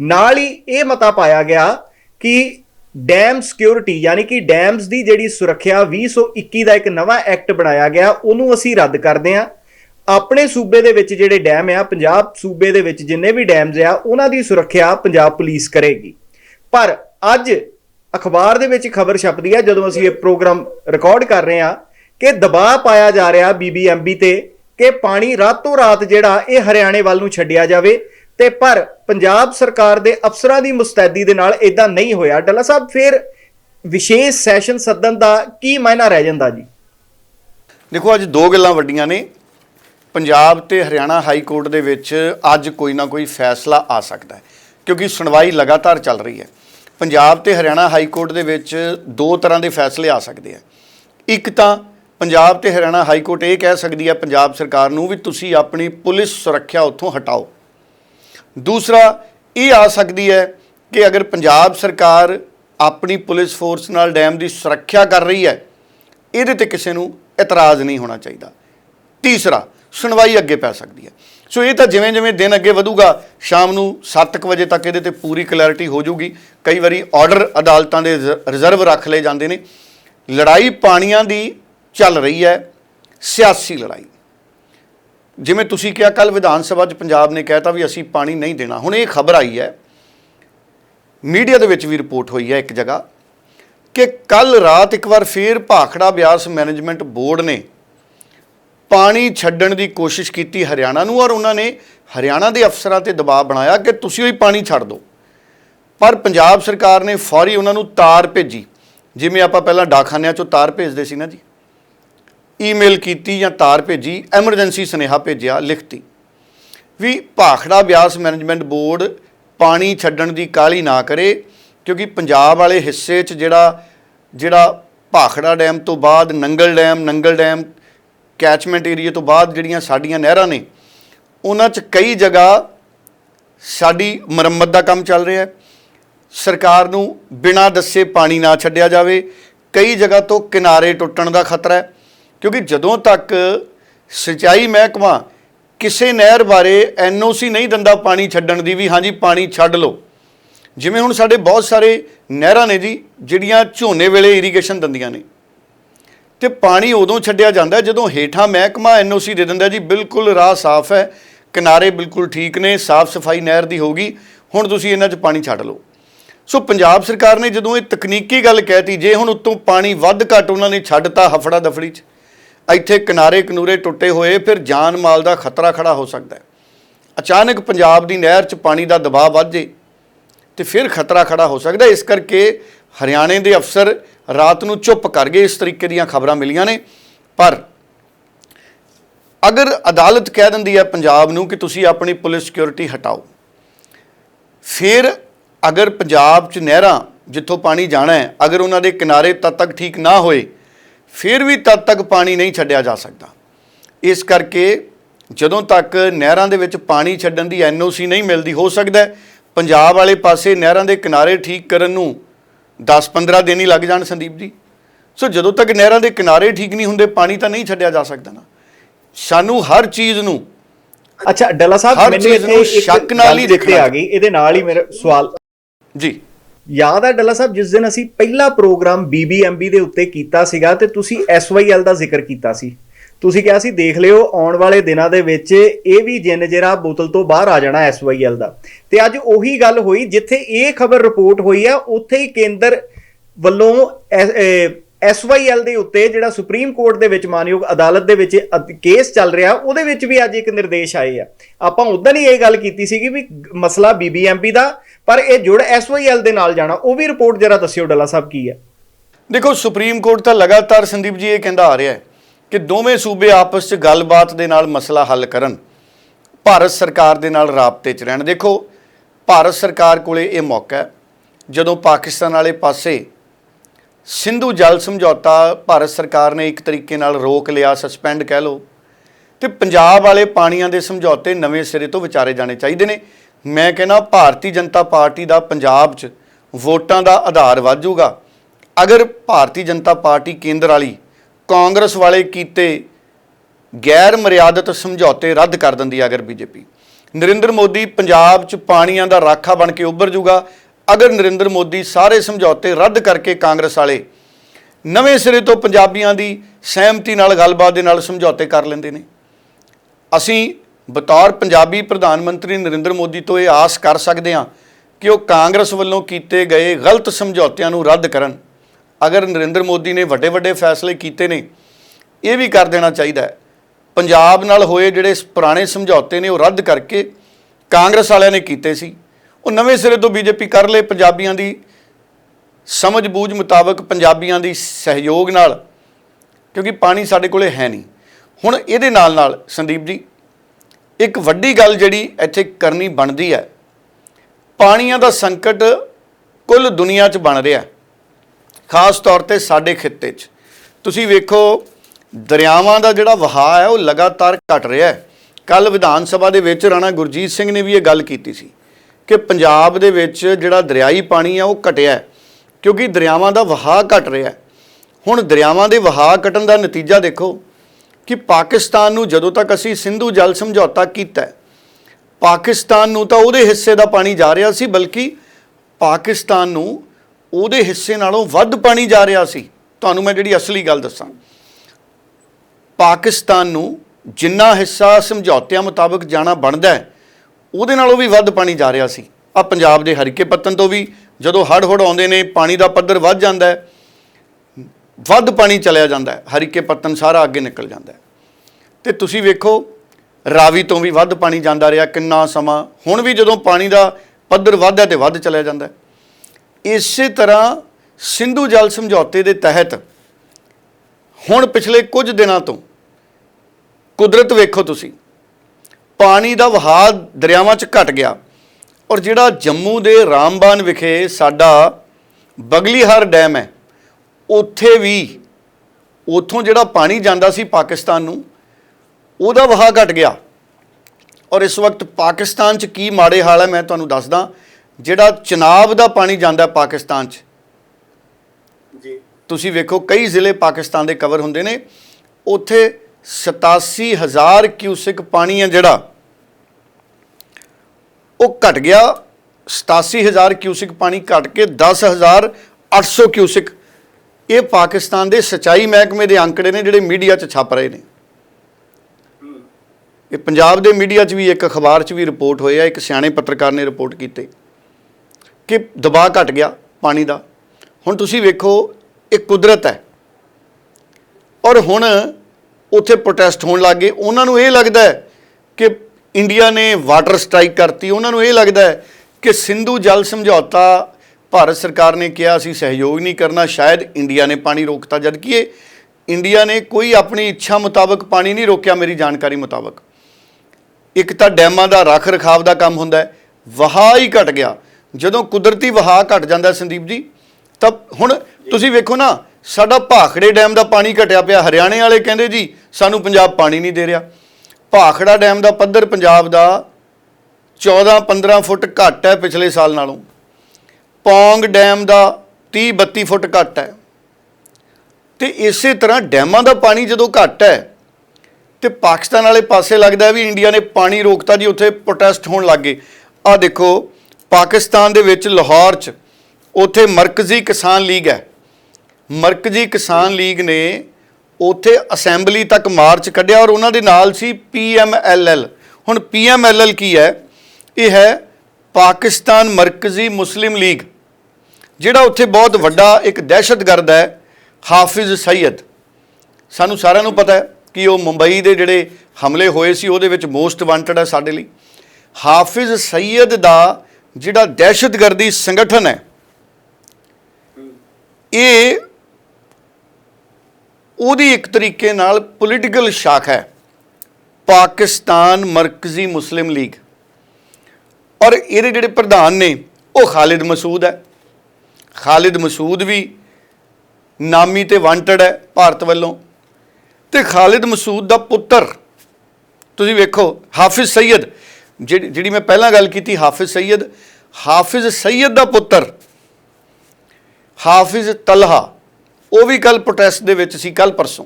A: ਨਾਲ ਹੀ ਇਹ ਮਤਾ ਪਾਇਆ ਗਿਆ ਕਿ ਡੈਮ ਸਿਕਿਉਰਿਟੀ, ਯਾਨੀ ਕਿ ਡੈਮਸ ਦੀ ਜਿਹੜੀ ਸੁਰੱਖਿਆ 2021 ਦਾ ਇੱਕ ਨਵਾਂ ਐਕਟ ਬਣਾਇਆ ਗਿਆ, ਉਹਨੂੰ ਅਸੀਂ ਰੱਦ ਕਰਦੇ ਹਾਂ। ਆਪਣੇ ਸੂਬੇ ਦੇ ਵਿੱਚ ਜਿਹੜੇ ਡੈਮ ਆ, ਪੰਜਾਬ ਸੂਬੇ ਦੇ ਵਿੱਚ ਜਿੰਨੇ ਵੀ ਡੈਮਸ ਆ, ਉਹਨਾਂ ਦੀ ਸੁਰੱਖਿਆ ਪੰਜਾਬ ਪੁਲਿਸ ਕਰੇਗੀ। ਪਰ ਅੱਜ ਅਖਬਾਰ ਦੇ ਵਿੱਚ ਖਬਰ ਛਪਦੀ ਹੈ ਜਦੋਂ ਅਸੀਂ ਇਹ ਪ੍ਰੋਗਰਾਮ ਰਿਕਾਰਡ ਕਰ ਰਹੇ ਹਾਂ ਕਿ ਦਬਾਅ ਪਾਇਆ ਜਾ ਰਿਹਾ ਬੀਬੀਐਮਬੀ ਤੇ ਕਿ ਪਾਣੀ ਰਾਤੋਂ ਰਾਤ ਜਿਹੜਾ ਇਹ ਹਰਿਆਣੇ ਵੱਲ ਨੂੰ ਛੱਡਿਆ ਜਾਵੇ ਤੇ ਪਰ ਪੰਜਾਬ ਸਰਕਾਰ ਦੇ ਅਫਸਰਾਂ ਦੀ ਮੁਸਤੈਦੀ ਦੇ ਨਾਲ ਇਦਾਂ ਨਹੀਂ ਹੋਇਆ। ਡੱਲਾ ਸਾਹਿਬ, ਫਿਰ ਵਿਸ਼ੇਸ਼ ਸੈਸ਼ਨ ਸੱਦਣ ਦਾ ਕੀ ਮਾਇਨਾ ਰਹਿ ਜਾਂਦਾ ਜੀ?
B: ਦੇਖੋ, ਅੱਜ ਦੋ ਗੱਲਾਂ ਵੱਡੀਆਂ ਨੇ। ਪੰਜਾਬ ਤੇ ਹਰਿਆਣਾ ਹਾਈ ਕੋਰਟ ਦੇ ਵਿੱਚ ਅੱਜ ਕੋਈ ਨਾ ਕੋਈ ਫੈਸਲਾ ਆ ਸਕਦਾ ਹੈ, ਕਿਉਂਕਿ ਸੁਣਵਾਈ ਲਗਾਤਾਰ ਚੱਲ ਰਹੀ ਹੈ। ਪੰਜਾਬ ਤੇ ਹਰਿਆਣਾ ਹਾਈ ਕੋਰਟ ਦੇ ਵਿੱਚ ਦੋ ਤਰ੍ਹਾਂ ਦੇ ਫੈਸਲੇ ਆ ਸਕਦੇ ਆ। ਇੱਕ ਤਾਂ ਪੰਜਾਬ ਤੇ ਹਰਿਆਣਾ ਹਾਈ ਕੋਰਟ ਇਹ ਕਹਿ ਸਕਦੀ ਹੈ ਪੰਜਾਬ ਸਰਕਾਰ ਨੂੰ ਵੀ ਤੁਸੀਂ ਆਪਣੀ ਪੁਲਿਸ ਸੁਰੱਖਿਆ ਉੱਥੋਂ ਹਟਾਓ। ਦੂਸਰਾ, ਇਹ ਆ ਸਕਦੀ ਹੈ ਕਿ ਅਗਰ ਪੰਜਾਬ ਸਰਕਾਰ ਆਪਣੀ ਪੁਲਿਸ ਫੋਰਸ ਨਾਲ ਡੈਮ ਦੀ ਸੁਰੱਖਿਆ ਕਰ ਰਹੀ ਹੈ, ਇਹਦੇ ਤੇ ਕਿਸੇ ਨੂੰ ਇਤਰਾਜ਼ ਨਹੀਂ ਹੋਣਾ ਚਾਹੀਦਾ। ਤੀਸਰਾ ਸੁਣਵਾਈ ਅੱਗੇ ਪੈ ਸਕਦੀ ਹੈ। ਸੋ ਇਹ ਤਾਂ ਜਿਵੇਂ ਜਿਵੇਂ ਦਿਨ ਅੱਗੇ ਵਧੂਗਾ, ਸ਼ਾਮ ਨੂੰ 7:00 ਵਜੇ ਤੱਕ ਇਹਦੇ ਤੇ ਪੂਰੀ ਕਲੈਰਿਟੀ ਹੋ ਜਾਊਗੀ। ਕਈ ਵਾਰੀ ਆਰਡਰ ਅਦਾਲਤਾਂ ਦੇ ਰਿਜ਼ਰਵ ਰੱਖ ਲਏ ਜਾਂਦੇ ਨੇ। ਲੜਾਈ ਪਾਣੀਆਂ ਦੀ ਚੱਲ ਰਹੀ ਹੈ, ਸਿਆਸੀ ਲੜਾਈ। ਜਿਵੇਂ ਤੁਸੀਂ ਕਿਹਾ ਕੱਲ ਵਿਧਾਨ ਸਭਾ 'ਚ ਪੰਜਾਬ ਨੇ ਕਹਿਤਾ ਵੀ ਅਸੀਂ ਪਾਣੀ ਨਹੀਂ ਦੇਣਾ। ਹੁਣ ਇਹ ਖਬਰ ਆਈ ਹੈ, ਮੀਡੀਆ ਦੇ ਵਿੱਚ ਵੀ ਰਿਪੋਰਟ ਹੋਈ ਹੈ ਇੱਕ ਜਗ੍ਹਾ, ਕਿ ਕੱਲ ਰਾਤ ਇੱਕ ਵਾਰ ਫੇਰ ਭਾਖੜਾ ਬਿਆਸ ਮੈਨੇਜਮੈਂਟ ਬੋਰਡ ਨੇ ਪਾਣੀ ਛੱਡਣ ਦੀ ਕੋਸ਼ਿਸ਼ ਕੀਤੀ ਹਰਿਆਣਾ ਨੂੰ ਔਰ ਉਹਨਾਂ ਨੇ ਹਰਿਆਣਾ ਦੇ ਅਫਸਰਾਂ ਤੇ ਦਬਾਅ ਬਣਾਇਆ ਕਿ ਤੁਸੀਂ ਹੀ ਪਾਣੀ ਛੱਡ ਦਿਓ। ਪਰ ਪੰਜਾਬ ਸਰਕਾਰ ਨੇ ਫੌਰੀ ਉਹਨਾਂ ਨੂੰ ਤਾਰ ਭੇਜੀ। ਜਿਵੇਂ ਆਪਾਂ ਪਹਿਲਾਂ ਡਾਕਖਾਨਿਆਂ ਚੋਂ ਤਾਰ ਭੇਜਦੇ ਸੀ ਨਾ ਜੀ। ਈਮੇਲ ਕੀਤੀ ਜਾਂ ਤਾਰ ਭੇਜੀ, ਐਮਰਜੈਂਸੀ ਸੁਨੇਹਾ ਭੇਜਿਆ, ਲਿਖਤੀ। ਵੀ ਭਾਖੜਾ ਬਿਆਸ ਮੈਨੇਜਮੈਂਟ ਬੋਰਡ ਪਾਣੀ ਛੱਡਣ ਦੀ ਕਾਲੀ ਨਾ ਕਰੇ ਕਿਉਂਕਿ ਪੰਜਾਬ ਵਾਲੇ ਹਿੱਸੇ 'ਚ ਜਿਹੜਾ ਜਿਹੜਾ ਭਾਖੜਾ ਡੈਮ ਤੋਂ ਬਾਅਦ Nangal dam Nangal dam catchment area ਤੋਂ ਬਾਅਦ ਜਿਹੜੀਆਂ ਸਾਡੀਆਂ ਨਹਿਰਾਂ ਨੇ, ਉਹਨਾਂ 'ਚ ਕਈ ਜਗ੍ਹਾ ਸਾਡੀ ਮੁਰੰਮਤ ਦਾ ਕੰਮ ਚੱਲ ਰਿਹਾ ਹੈ। ਸਰਕਾਰ ਨੂੰ ਬਿਨਾਂ ਦੱਸੇ ਪਾਣੀ ਨਾ ਛੱਡਿਆ ਜਾਵੇ। ਕਈ ਜਗ੍ਹਾ ਤੋਂ ਕਿਨਾਰੇ ਟੁੱਟਣ ਦਾ ਖਤਰਾ ਹੈ, ਕਿਉਂਕਿ ਜਦੋਂ ਤੱਕ ਸਿੰਚਾਈ ਮਹਿਕਮਾ ਕਿਸੇ ਨਹਿਰ ਬਾਰੇ ਐਨਓਸੀ ਨਹੀਂ ਦਿੰਦਾ ਪਾਣੀ ਛੱਡਣ ਦੀ ਵੀ, ਹਾਂਜੀ, ਪਾਣੀ ਛੱਡ ਲਓ। ਜਿਵੇਂ ਹੁਣ ਸਾਡੇ ਬਹੁਤ ਸਾਰੇ ਨਹਿਰਾਂ ਨੇ ਜੀ, ਜਿਹੜੀਆਂ ਝੋਨੇ ਵੇਲੇ ਇਰੀਗੇਸ਼ਨ ਦਿੰਦੀਆਂ ਨੇ। ਤੇ ਪਾਣੀ ਉਦੋਂ ਛੱਡਿਆ ਜਾਂਦਾ ਜਦੋਂ ਹੇਠਾਂ ਮਹਿਕਮਾ ਐਨਓਸੀ ਦੇ ਦਿੰਦਾ ਜੀ, ਬਿਲਕੁਲ ਰਾਹ ਸਾਫ਼ ਹੈ। ਕਿਨਾਰੇ ਬਿਲਕੁਲ ਠੀਕ ਨੇ, ਸਾਫ਼ ਸਫ਼ਾਈ ਨਹਿਰ ਦੀ ਹੋਗੀ ਹੁਣ ਤੁਸੀਂ ਇਹਨਾਂ 'ਚ ਪਾਣੀ ਛੱਡ ਲਓ। ਸੋ ਪੰਜਾਬ ਸਰਕਾਰ ਨੇ ਜਦੋਂ ਇਹ ਤਕਨੀਕੀ ਗੱਲ ਕਹਿਤੀ, ਜੇ ਹੁਣ ਉੱਤੋਂ ਪਾਣੀ ਵੱਧ ਘੱਟ ਉਹਨਾਂ ਨੇ ਛੱਡਤਾ ਹਫੜਾ ਦਫੜੀ 'ਚ, ਇੱਥੇ ਕਿਨਾਰੇ ਕਨੂਰੇ ਟੁੱਟੇ ਹੋਏ, ਫਿਰ ਜਾਨ ਮਾਲ ਦਾ ਖਤਰਾ ਖੜਾ ਹੋ ਸਕਦਾ ਹੈ। ਅਚਾਨਕ ਪੰਜਾਬ ਦੀ ਨਹਿਰ 'ਚ ਪਾਣੀ ਦਾ ਦਬਾਅ ਵੱਧ ਜੇ, ਤੇ ਫਿਰ ਖਤਰਾ ਖੜਾ ਹੋ ਸਕਦਾ ਇਸ ਕਰਕੇ ਹਰਿਆਣੇ ਦੇ ਅਫਸਰ ਰਾਤ ਨੂੰ ਚੁੱਪ ਕਰ ਗਏ ਇਸ ਤਰੀਕੇ ਦੀਆਂ ਖਬਰਾਂ ਮਿਲੀਆਂ ਨੇ। ਪਰ ਅਗਰ ਅਦਾਲਤ ਕਹਿ ਦਿੰਦੀ ਹੈ ਪੰਜਾਬ ਨੂੰ ਕਿ ਤੁਸੀਂ ਆਪਣੀ ਪੁਲਿਸ ਸਿਕਿਉਰਿਟੀ ਹਟਾਓ, ਫਿਰ ਅਗਰ ਪੰਜਾਬ 'ਚ ਨਹਿਰਾਂ ਜਿੱਥੋਂ ਪਾਣੀ ਜਾਣਾ ਹੈ, ਅਗਰ ਉਹਨਾਂ ਦੇ ਕਿਨਾਰੇ ਤਦ ਤੱਕ ਠੀਕ ਨਾ ਹੋਏ, ਫਿਰ ਵੀ ਤਦ ਤੱਕ ਪਾਣੀ ਨਹੀਂ ਛੱਡਿਆ ਜਾ ਸਕਦਾ। ਇਸ ਕਰਕੇ ਜਦੋਂ ਤੱਕ ਨਹਿਰਾਂ ਦੇ ਵਿੱਚ ਪਾਣੀ ਛੱਡਣ ਦੀ ਐਨਓਸੀ ਨਹੀਂ ਮਿਲਦੀ, ਹੋ ਸਕਦਾ ਪੰਜਾਬ ਵਾਲੇ ਪਾਸੇ ਨਹਿਰਾਂ ਦੇ ਕਿਨਾਰੇ ਠੀਕ ਕਰਨ ਨੂੰ 10-15 ਦਿਨ ਹੀ ਲੱਗ ਜਾਣ ਸੰਦੀਪ ਜੀ। ਸੋ ਜਦੋਂ ਤੱਕ ਨਹਿਰਾਂ ਦੇ ਕਿਨਾਰੇ ਠੀਕ ਨਹੀਂ ਹੁੰਦੇ ਪਾਣੀ ਤਾਂ ਨਹੀਂ ਛੱਡਿਆ ਜਾ ਸਕਦਾ ਨਾ। ਸਾਨੂੰ ਹਰ ਚੀਜ਼ ਨੂੰ
A: ਅੱਛਾ ਡੱਲਾ ਸਾਹਿਬ ਮੈਨੂੰ ਇੱਥੇ
B: ਨੂੰ ਸ਼ੱਕ ਨਾਲ ਹੀ ਦੇਖਣਾ
A: ਆ ਗਈ ਇਹਦੇ ਨਾਲ ਹੀ ਮੇਰਾ ਸਵਾਲ
B: ਜੀ।
A: ਯਾਦ ਹੈ ਡੱਲਾ ਸਾਹਿਬ ਜਿਸ ਦਿਨ ਅਸੀਂ ਪਹਿਲਾ ਪ੍ਰੋਗਰਾਮ ਬੀਬੀਐਮਬੀ ਦੇ ਉੱਤੇ ਕੀਤਾ ਸੀਗਾ ਤੇ ਤੁਸੀਂ ਐਸਵਾਈਐਲ ਦਾ ਜ਼ਿਕਰ ਕੀਤਾ ਸੀ। ਤੁਸੀਂ ਕਿਹਾ ਸੀ, ਦੇਖ ਲਿਓ, ਆਉਣ ਵਾਲੇ ਦਿਨਾਂ ਦੇ ਵਿੱਚ ਇਹ ਵੀ ਜਿੰਨ ਜਿਹੜਾ ਬੋਤਲ ਤੋਂ ਬਾਹਰ ਆ ਜਾਣਾ ਐਸਵਾਈਐਲ ਦਾ। ਤੇ ਅੱਜ ਉਹੀ ਗੱਲ ਹੋਈ, ਜਿੱਥੇ ਇਹ ਖਬਰ ਰਿਪੋਰਟ ਹੋਈ ਆ, ਉੱਥੇ ਹੀ ਕੇਂਦਰ ਵੱਲੋਂ ਐਸਵਾਈਐਲ ਦੇ ਉੱਤੇ ਜਿਹੜਾ ਸੁਪਰੀਮ ਕੋਰਟ ਦੇ ਵਿੱਚ ਮਾਨਯੋਗ ਅਦਾਲਤ ਦੇ ਵਿੱਚ ਕੇਸ ਚੱਲ ਰਿਹਾ, ਉਹਦੇ ਵਿੱਚ ਵੀ ਅੱਜ ਇੱਕ ਨਿਰਦੇਸ਼ ਆਏ ਆ। ਆਪਾਂ ਉਦੋਂ ਹੀ ਇਹ ਗੱਲ ਕੀਤੀ ਸੀਗੀ ਵੀ ਗ- ਮਸਲਾ ਬੀਬੀਐਮਪੀ ਦਾ, ਪਰ ਇਹ ਜੁੜ ਐਸਵਾਈਐਲ ਦੇ ਨਾਲ ਜਾਣਾ, ਉਹ ਵੀ ਰਿਪੋਰਟ ਜਰਾ ਦੱਸਿਓ, ਡੱਲਾ ਸਾਹਿਬ, ਕੀ ਹੈ
B: ਦੇਖੋ, ਸੁਪਰੀਮ ਕੋਰਟ ਤਾਂ ਲਗਾਤਾਰ ਸੰਦੀਪ ਜੀ ਇਹ ਕਹਿੰਦਾ ਆ ਰਿਹਾ ਹੈ। ਕਿ ਦੋਵੇਂ ਸੂਬੇ ਆਪਸ 'ਚ ਗੱਲਬਾਤ ਦੇ ਨਾਲ ਮਸਲਾ ਹੱਲ ਕਰਨ। ਭਾਰਤ ਸਰਕਾਰ ਦੇ ਨਾਲ ਰਾਬਤੇ 'ਚ ਰਹਿਣ। ਦੇਖੋ, ਭਾਰਤ ਸਰਕਾਰ ਕੋਲੇ ਇਹ ਮੌਕਾ ਹੈ। ਜਦੋਂ ਪਾਕਿਸਤਾਨ ਵਾਲੇ ਪਾਸੇ ਸਿੰਧੂ ਜਲ ਸਮਝੌਤਾ ਭਾਰਤ ਸਰਕਾਰ ਨੇ ਇੱਕ ਤਰੀਕੇ ਨਾਲ ਰੋਕ ਲਿਆ ਸਸਪੈਂਡ ਕਹਿ ਲਓ, ਤੇ ਪੰਜਾਬ ਵਾਲੇ ਪਾਣੀਆਂ ਦੇ ਸਮਝੌਤੇ ਨਵੇਂ ਸਿਰੇ ਤੋਂ ਵਿਚਾਰੇ ਜਾਣੇ ਚਾਹੀਦੇ ਨੇ। ਮੈਂ ਕਹਿੰਦਾ, ਭਾਰਤੀ ਜਨਤਾ ਪਾਰਟੀ ਦਾ ਪੰਜਾਬ 'ਚ ਵੋਟਾਂ ਦਾ ਆਧਾਰ ਵੱਧ ਵਾਜੂਗਾ ਅਗਰ ਭਾਰਤੀ ਜਨਤਾ ਪਾਰਟੀ ਕੇਂਦਰ ਵਾਲੀ ਕਾਂਗਰਸ ਵਾਲੇ ਕੀਤੇ ਗੈਰ ਮਰਿਆਦਤ ਸਮਝੌਤੇ ਰੱਦ ਕਰ ਦਿੰਦੀ ਹੈ ਅਗਰ ਬੀਜੇਪੀ। ਨਰਿੰਦਰ ਮੋਦੀ ਪੰਜਾਬ 'ਚ ਪਾਣੀਆਂ ਦਾ ਰਾਖਾ ਬਣ ਕੇ ਉੱਭਰ ਜੂਗਾ। ਅਗਰ ਨਰਿੰਦਰ ਮੋਦੀ ਸਾਰੇ ਸਮਝੌਤੇ ਰੱਦ ਕਰਕੇ ਕਾਂਗਰਸ ਵਾਲੇ ਨਵੇਂ ਸਿਰੇ ਤੋਂ ਪੰਜਾਬੀਆਂ ਦੀ ਸਹਿਮਤੀ ਨਾਲ ਗੱਲਬਾਤ ਦੇ ਨਾਲ ਸਮਝੌਤੇ ਕਰ ਲੈਂਦੇ ਨੇ। ਅਸੀਂ ਬਤੌਰ ਪੰਜਾਬੀ ਪ੍ਰਧਾਨ ਮੰਤਰੀ ਨਰਿੰਦਰ ਮੋਦੀ ਤੋਂ ਇਹ ਆਸ ਕਰ ਸਕਦੇ ਹਾਂ ਕਿ ਉਹ ਕਾਂਗਰਸ ਵੱਲੋਂ ਕੀਤੇ ਗਏ ਗਲਤ ਸਮਝੌਤਿਆਂ ਨੂੰ ਰੱਦ ਕਰਨ। ਅਗਰ ਨਰਿੰਦਰ ਮੋਦੀ ਨੇ ਵੱਡੇ ਵੱਡੇ ਫੈਸਲੇ ਕੀਤੇ ਨੇ, ਇਹ ਵੀ ਕਰ ਦੇਣਾ ਚਾਹੀਦਾ ਹੈ। ਪੰਜਾਬ ਨਾਲ ਹੋਏ ਜਿਹੜੇ ਪੁਰਾਣੇ ਸਮਝੌਤੇ ਨੇ, ਉਹ ਰੱਦ ਕਰਕੇ ਕਾਂਗਰਸ ਵਾਲਿਆਂ ਨੇ ਕੀਤੇ ਸੀ। ਉਹ ਨਵੇਂ ਸਿਰੇ ਤੋਂ ਬੀਜੇਪੀ ਕਰ ਲਏ। ਪੰਜਾਬੀਆਂ ਦੀ ਸਮਝ ਬੂਝ ਮੁਤਾਬਕ ਪੰਜਾਬੀਆਂ ਦੀ ਸਹਿਯੋਗ ਨਾਲ, ਕਿਉਂਕਿ ਪਾਣੀ ਸਾਡੇ ਕੋਲੇ ਹੈ ਨਹੀਂ। ਹੁਣ ਇਹਦੇ ਨਾਲ ਨਾਲ, ਸੰਦੀਪ ਜੀ, ਇੱਕ ਵੱਡੀ ਗੱਲ ਜਿਹੜੀ ਇੱਥੇ ਕਰਨੀ ਬਣਦੀ ਹੈ। ਪਾਣੀਆਂ ਦਾ ਸੰਕਟ ਕੁੱਲ ਦੁਨੀਆ 'ਚ ਬਣ ਰਿਹਾ ਖਾਸ ਤੌਰ ਤੇ ਸਾਡੇ ਖਿੱਤੇ 'ਚ। ਤੁਸੀਂ ਵੇਖੋ, ਦਰਿਆਵਾਂ ਦਾ ਜਿਹੜਾ ਵਹਾਅ ਹੈ, ਉਹ ਲਗਾਤਾਰ ਘਟ ਰਿਹਾ ਹੈ। ਕੱਲ ਵਿਧਾਨ ਸਭਾ ਦੇ ਵਿੱਚ ਰਾਣਾ ਗੁਰਜੀਤ ਸਿੰਘ ਨੇ ਵੀ ਇਹ ਗੱਲ ਕੀਤੀ ਸੀ ਕਿ ਪੰਜਾਬ ਦੇ ਵਿੱਚ ਜਿਹੜਾ ਦਰਿਆਈ ਪਾਣੀ ਆ ਉਹ ਘਟਿਆ ਕਿਉਂਕਿ ਦਰਿਆਵਾਂ ਦਾ ਵਹਾਅ ਘਟ ਰਿਹਾ ਹੈ। ਹੁਣ ਦਰਿਆਵਾਂ ਦੇ ਵਹਾਅ ਘਟਣ ਦਾ ਨਤੀਜਾ ਦੇਖੋ ਕਿ ਪਾਕਿਸਤਾਨ ਨੂੰ ਜਦੋਂ ਤੱਕ ਅਸੀਂ ਸਿੰਧੂ ਜਲ ਸਮਝੌਤਾ ਕੀਤਾ ਪਾਕਿਸਤਾਨ ਨੂੰ ਤਾਂ ਉਹਦੇ ਹਿੱਸੇ ਦਾ ਪਾਣੀ ਜਾ ਰਿਹਾ ਸੀ, ਬਲਕਿ ਪਾਕਿਸਤਾਨ ਨੂੰ ਉਹਦੇ ਹਿੱਸੇ ਨਾਲੋਂ ਵੱਧ ਪਾਣੀ ਜਾ ਰਿਹਾ ਸੀ। ਤੁਹਾਨੂੰ ਮੈਂ ਜਿਹੜੀ ਅਸਲੀ ਗੱਲ ਦੱਸਾਂ। ਪਾਕਿਸਤਾਨ ਨੂੰ ਜਿੰਨਾ ਹਿੱਸਾ ਸਮਝੌਤਿਆਂ ਮੁਤਾਬਕ ਜਾਣਾ ਬਣਦਾ ਹੈ, ਉਹਦੇ ਨਾਲੋਂ ਵੀ ਵੱਧ ਪਾਣੀ ਜਾ ਰਿਹਾ ਸੀ। ਆ ਪੰਜਾਬ ਦੇ ਹਰੀਕੇ ਪੱਤਨ ਤੋਂ ਵੀ ਜਦੋਂ ਹੜ੍ਹ ਹੁੜ ਆਉਂਦੇ ਨੇ, ਪਾਣੀ ਦਾ ਪੱਧਰ ਵੱਧ ਜਾਂਦਾ ਹੈ, ਵੱਧ ਪਾਣੀ ਚਲਿਆ ਜਾਂਦਾ ਹੈ, ਹਰੀਕੇ ਪੱਤਨ ਸਾਰਾ ਅੱਗੇ ਨਿਕਲ ਜਾਂਦਾ ਹੈ। ਤੇ ਤੁਸੀਂ ਵੇਖੋ, ਰਾਵੀ ਤੋਂ ਵੀ ਵੱਧ ਪਾਣੀ ਜਾਂਦਾ ਰਿਹਾ ਕਿੰਨਾ ਸਮਾਂ। ਹੁਣ ਵੀ ਜਦੋਂ ਪਾਣੀ ਦਾ ਪੱਧਰ ਵੱਧਦਾ ਤੇ ਵੱਧ ਚਲਿਆ ਜਾਂਦਾ ਹੈ। ਇਸੇ ਤਰ੍ਹਾਂ ਸਿੰਧੂ ਜਲ ਸਮਝੌਤੇ ਦੇ ਤਹਿਤ ਹੁਣ ਪਿਛਲੇ ਕੁਝ ਦਿਨਾਂ ਤੋਂ ਕੁਦਰਤ ਵੇਖੋ ਤੁਸੀਂ, ਪਾਣੀ ਦਾ ਵਹਾਅ ਦਰਿਆਵਾਂ 'ਚ ਘਟ ਗਿਆ ਔਰ ਜਿਹੜਾ ਜੰਮੂ ਦੇ ਰਾਮਬਾਨ ਵਿਖੇ ਸਾਡਾ ਬਗਲੀਹਰ ਡੈਮ ਹੈ, ਉੱਥੇ ਵੀ ਉੱਥੋਂ ਜਿਹੜਾ ਪਾਣੀ ਜਾਂਦਾ ਸੀ ਪਾਕਿਸਤਾਨ ਨੂੰ, ਉਹਦਾ ਵਹਾਅ ਘਟ ਗਿਆ। ਔਰ ਇਸ ਵਕਤ ਪਾਕਿਸਤਾਨ 'ਚ ਕੀ ਮਾੜੇ ਹਾਲ ਹੈ ਮੈਂ ਤੁਹਾਨੂੰ ਦੱਸਦਾ ਜਿਹੜਾ ਚਨਾਬ ਦਾ ਪਾਣੀ ਜਾਂਦਾ ਪਾਕਿਸਤਾਨ 'ਚ।
A: ਜੀ।
B: ਤੁਸੀਂ ਵੇਖੋ ਕਈ ਜ਼ਿਲ੍ਹੇ ਪਾਕਿਸਤਾਨ ਦੇ ਕਵਰ ਹੁੰਦੇ ਨੇ। ਉੱਥੇ 87000 ਕਿਊਸਿਕ ਪਾਣੀ ਹੈ ਜਿਹੜਾ ਉਹ ਘਟ ਗਿਆ। 87000 ਕਿਊਸਿਕ ਪਾਣੀ ਘਟ ਕੇ 10800 ਕਿਊਸਿਕ ਇਹ ਪਾਕਿਸਤਾਨ ਦੇ ਸਿੰਚਾਈ ਮਹਿਕਮੇ ਦੇ ਅੰਕੜੇ ਨੇ ਜਿਹੜੇ ਮੀਡੀਆ 'ਚ ਛਪ ਰਹੇ ਨੇ। ਇਹ ਪੰਜਾਬ ਦੇ ਮੀਡੀਆ 'ਚ ਵੀ ਇੱਕ ਅਖਬਾਰ 'ਚ ਵੀ ਰਿਪੋਰਟ ਹੋਇਆ ਇੱਕ ਸਿਆਣੇ ਪੱਤਰਕਾਰ ਨੇ ਰਿਪੋਰਟ ਕੀਤੀ। ਕਿ ਦਬਾਅ ਘਟ ਗਿਆ ਪਾਣੀ ਦਾ। ਹੁਣ ਤੁਸੀਂ ਵੇਖੋ, ਇਹ ਕੁਦਰਤ ਹੈ। ਔਰ ਹੁਣ ਉੱਥੇ ਪ੍ਰੋਟੈਸਟ ਹੋਣ ਲੱਗੇ ਉਹਨਾਂ ਨੂੰ ਇਹ ਲੱਗਦਾ ਹੈ ਕਿ ਇੰਡੀਆ ਨੇ ਵਾਟਰ ਸਟ੍ਰਾਈਕ ਕਰਤੀ। ਉਹਨਾਂ ਨੂੰ ਇਹ ਲੱਗਦਾ ਹੈ ਕਿ ਸਿੰਧੂ ਜਲ ਸਮਝੌਤਾ ਭਾਰਤ ਸਰਕਾਰ ਨੇ ਕਿਹਾ ਅਸੀਂ ਸਹਿਯੋਗ ਨਹੀਂ ਕਰਨਾ। ਸ਼ਾਇਦ ਇੰਡੀਆ ਨੇ ਪਾਣੀ ਰੋਕਤਾ। ਜਦਕਿ ਇਹ ਇੰਡੀਆ ਨੇ ਕੋਈ ਆਪਣੀ ਇੱਛਾ ਮੁਤਾਬਕ ਪਾਣੀ ਨਹੀਂ ਰੋਕਿਆ, ਮੇਰੀ ਜਾਣਕਾਰੀ ਮੁਤਾਬਕ। ਇੱਕ ਤਾਂ ਡੈਮਾਂ ਦਾ ਰੱਖ ਰਖਾਵ ਦਾ ਕੰਮ ਹੁੰਦਾ ਹੈ। ਵਹਾਅ ਹੀ ਘਟ ਗਿਆ। ਜਦੋਂ ਕੁਦਰਤੀ ਵਹਾਅ ਘਟ ਜਾਂਦਾ ਸੰਦੀਪ ਜੀ, ਤਾਂ ਹੁਣ ਤੁਸੀਂ ਵੇਖੋ ਨਾ, ਸਾਡਾ ਭਾਖੜੇ ਡੈਮ ਦਾ ਪਾਣੀ ਘਟਿਆ ਪਿਆ, ਹਰਿਆਣੇ ਵਾਲੇ ਕਹਿੰਦੇ ਜੀ, ਸਾਨੂੰ ਪੰਜਾਬ ਪਾਣੀ ਨਹੀਂ ਦੇ ਰਿਹਾ। ਭਾਖੜਾ ਡੈਮ ਦਾ ਪੱਧਰ ਪੰਜਾਬ ਦਾ 14-15 ਫੁੱਟ ਘੱਟ ਹੈ ਪਿਛਲੇ ਸਾਲ ਨਾਲੋਂ। ਪੌਂਗ ਡੈਮ ਦਾ 30-32 ਫੁੱਟ ਘੱਟ ਹੈ। ਤੇ ਇਸੇ ਤਰ੍ਹਾਂ ਡੈਮਾਂ ਦਾ ਪਾਣੀ ਜਦੋਂ ਘੱਟ ਹੈ, ਤੇ ਪਾਕਿਸਤਾਨ ਵਾਲੇ ਪਾਸੇ ਲੱਗਦਾ ਵੀ ਇੰਡੀਆ ਨੇ ਪਾਣੀ ਰੋਕਤਾ ਜੀ, ਉੱਥੇ ਪ੍ਰੋਟੈਸਟ ਹੋਣ ਲੱਗੇ ਆ ਦੇਖੋ ਪਾਕਿਸਤਾਨ ਦੇ ਵਿੱਚ ਲਾਹੌਰ 'ਚ ਉੱਥੇ ਮਰਕਜ਼ੀ ਕਿਸਾਨ ਲੀਗ ਹੈ। ਮਰਕਜ਼ੀ ਕਿਸਾਨ ਲੀਗ ਨੇ ਉੱਥੇ ਅਸੈਂਬਲੀ ਤੱਕ ਮਾਰਚ ਕੱਢਿਆ ਔਰ ਉਹਨਾਂ ਦੇ ਨਾਲ ਸੀ ਪੀਐਮਐਲਐਲ ਹੁਣ ਪੀਐਮਐਲਐਲ ਕੀ ਹੈ? ਇਹ ਹੈ ਪਾਕਿਸਤਾਨ ਮਰਕਜ਼ੀ ਮੁਸਲਿਮ ਲੀਗ, ਜਿਹੜਾ ਉੱਥੇ ਬਹੁਤ ਵੱਡਾ ਇੱਕ ਦਹਿਸ਼ਤਗਰਦ ਹੈ, ਹਾਫਿਜ਼ ਸੈਯਦ ਸਾਨੂੰ ਸਾਰਿਆਂ ਨੂੰ ਪਤਾ ਹੈ ਕਿ ਉਹ ਮੁੰਬਈ ਦੇ ਜਿਹੜੇ ਹਮਲੇ ਹੋਏ ਸੀ, ਉਹਦੇ ਵਿੱਚ ਮੋਸਟ ਵਾਂਟਡ ਹੈ ਸਾਡੇ ਲਈ। ਹਾਫਿਜ਼ ਸੈਯਦ ਦਾ ਜਿਹੜਾ ਦਹਿਸ਼ਤਗਰਦੀ ਸੰਗਠਨ ਹੈ, ਇਹ ਉਹਦੀ ਇੱਕ ਤਰੀਕੇ ਨਾਲ ਪੋਲੀਟੀਕਲ ਸ਼ਾਖਾ ਹੈ, ਪਾਕਿਸਤਾਨ ਮਰਕਜ਼ੀ ਮੁਸਲਿਮ ਲੀਗ। ਔਰ ਇਹਦੇ ਜਿਹੜੇ ਪ੍ਰਧਾਨ ਨੇ, ਉਹ ਖਾਲਿਦ ਮਸੂਦ ਹੈ। ਖਾਲਿਦ ਮਸੂਦ ਵੀ ਨਾਮੀ ਤੇ ਵਾਂਟਡ ਹੈ ਭਾਰਤ ਵੱਲੋਂ। ਤੇ ਖਾਲਿਦ ਮਸੂਦ ਦਾ ਪੁੱਤਰ, ਤੁਸੀਂ ਵੇਖੋ, ਹਾਫਿਜ਼ ਸੈਯਦ ਜਿਹੜੀ ਜਿਹੜੀ ਮੈਂ ਪਹਿਲਾਂ ਗੱਲ ਕੀਤੀ, ਹਾਫਿਜ਼ ਸੈਯਦ ਹਾਫਿਜ਼ ਸੈਯਦ ਦਾ ਪੁੱਤਰ, ਹਾਫਿਜ਼ ਤਲਹਾ, ਉਹ ਵੀ ਕੱਲ ਪ੍ਰੋਟੈਸਟ ਦੇ ਵਿੱਚ ਸੀ ਕੱਲ ਪਰਸੋਂ।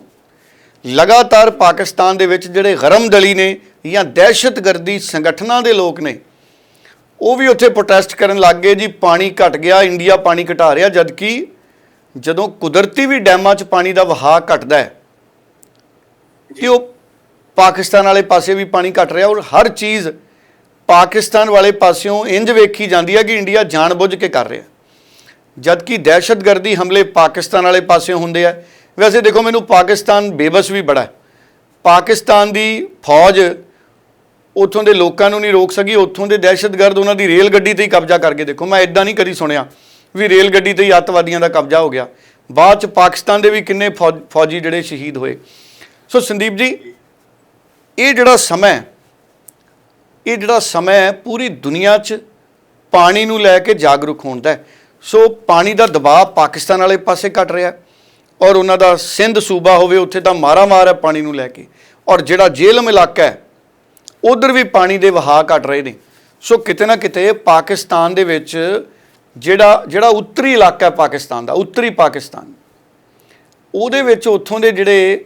B: ਲਗਾਤਾਰ ਪਾਕਿਸਤਾਨ ਦੇ ਵਿੱਚ ਜਿਹੜੇ ਗਰਮਦਲੀ ਨੇ ਜਾਂ ਦਹਿਸ਼ਤਗਰਦੀ ਸੰਗਠਨਾਂ ਦੇ ਲੋਕ ਨੇ, ਉਹ ਵੀ ਉੱਥੇ ਪ੍ਰੋਟੈਸਟ ਕਰਨ ਲੱਗ ਗਏ ਜੀ, ਪਾਣੀ ਘਟ ਗਿਆ, ਇੰਡੀਆ ਪਾਣੀ ਘਟਾ ਰਿਹਾ, ਜਦਕਿ ਜਦੋਂ ਕੁਦਰਤੀ ਵੀ ਡੈਮਾਂ 'ਚ ਪਾਣੀ ਦਾ ਵਹਾਅ ਘਟਦਾ ਹੈ ਕਿ ਉਹ ਪਾਕਿਸਤਾਨ ਵਾਲੇ ਪਾਸੇ ਵੀ ਪਾਣੀ ਘਟ ਰਿਹਾ ਔਰ ਹਰ ਚੀਜ਼ ਪਾਕਿਸਤਾਨ ਵਾਲੇ ਪਾਸਿਓਂ ਇੰਜ ਵੇਖੀ ਜਾਂਦੀ ਹੈ ਕਿ ਇੰਡੀਆ ਜਾਣਬੁੱਝ ਕੇ ਕਰ ਰਿਹਾ। ਜਦਕਿ ਦਹਿਸ਼ਤਗਰਦੀ ਹਮਲੇ ਪਾਕਿਸਤਾਨ ਵਾਲੇ ਪਾਸਿਓਂ ਹੁੰਦੇ ਆ। ਵੈਸੇ ਦੇਖੋ, ਮੈਨੂੰ ਪਾਕਿਸਤਾਨ ਬੇਬਸ ਵੀ ਬੜਾ ਪਾਕਿਸਤਾਨ ਦੀ ਫੌਜ ਉੱਥੋਂ ਦੇ ਲੋਕਾਂ ਨੂੰ ਨਹੀਂ ਰੋਕ ਸਕੀ, ਉੱਥੋਂ ਦੇ ਦਹਿਸ਼ਤਗਰਦ ਉਹਨਾਂ ਦੀ ਰੇਲ ਗੱਡੀ ਤੇ ਹੀ ਕਬਜ਼ਾ ਕਰਕੇ ਦੇਖੋ। ਮੈਂ ਇਦਾਂ ਨਹੀਂ ਕਦੀ ਸੁਣਿਆ ਵੀ ਰੇਲ ਗੱਡੀ ਤੇ ਹੀ ਅੱਤਵਾਦੀਆਂ ਦਾ ਕਬਜ਼ਾ ਹੋ ਗਿਆ। ਬਾਅਦ ਚ ਪਾਕਿਸਤਾਨ ਦੇ ਵੀ ਕਿੰਨੇ ਫੌਜ- ਫੌਜੀ ਜਿਹੜੇ ਸ਼ਹੀਦ ਹੋਏ। ਸੋ ਸੰਦੀਪ ਜੀ, ਇਹ ਜਿਹੜਾ ਸਮਾਂ ਇਹ ਜਿਹੜਾ ਸਮਾਂ ਹੈ, ਪੂਰੀ ਦੁਨੀਆ 'ਚ ਪਾਣੀ ਨੂੰ ਲੈ ਕੇ ਜਾਗਰੂਕ ਹੋਣ ਦਾ ਸੋ ਪਾਣੀ ਦਾ ਦਬਾਅ ਪਾਕਿਸਤਾਨ ਵਾਲੇ ਪਾਸੇ ਘਟ ਰਿਹਾ ਔਰ ਉਹਨਾਂ ਦਾ ਸਿੰਧ ਸੂਬਾ ਹੋਵੇ, ਉੱਥੇ ਤਾਂ ਮਾਰਾ ਮਾਰ ਹੈ ਪਾਣੀ ਨੂੰ ਲੈ ਕੇ। ਔਰ ਜਿਹੜਾ ਜੇਲਮ ਇਲਾਕਾ ਹੈ, ਉਧਰ ਵੀ ਪਾਣੀ ਦੇ ਵਹਾਅ ਘਟ ਰਹੇ ਨੇ। ਸੋ ਕਿਤੇ ਨਾ ਕਿਤੇ ਪਾਕਿਸਤਾਨ ਦੇ ਵਿੱਚ ਜਿਹੜਾ ਜਿਹੜਾ ਉੱਤਰੀ ਇਲਾਕਾ ਹੈ ਪਾਕਿਸਤਾਨ ਦਾ, ਉੱਤਰੀ ਪਾਕਿਸਤਾਨ, ਉਹਦੇ ਵਿੱਚ ਉੱਥੋਂ ਦੇ ਜਿਹੜੇ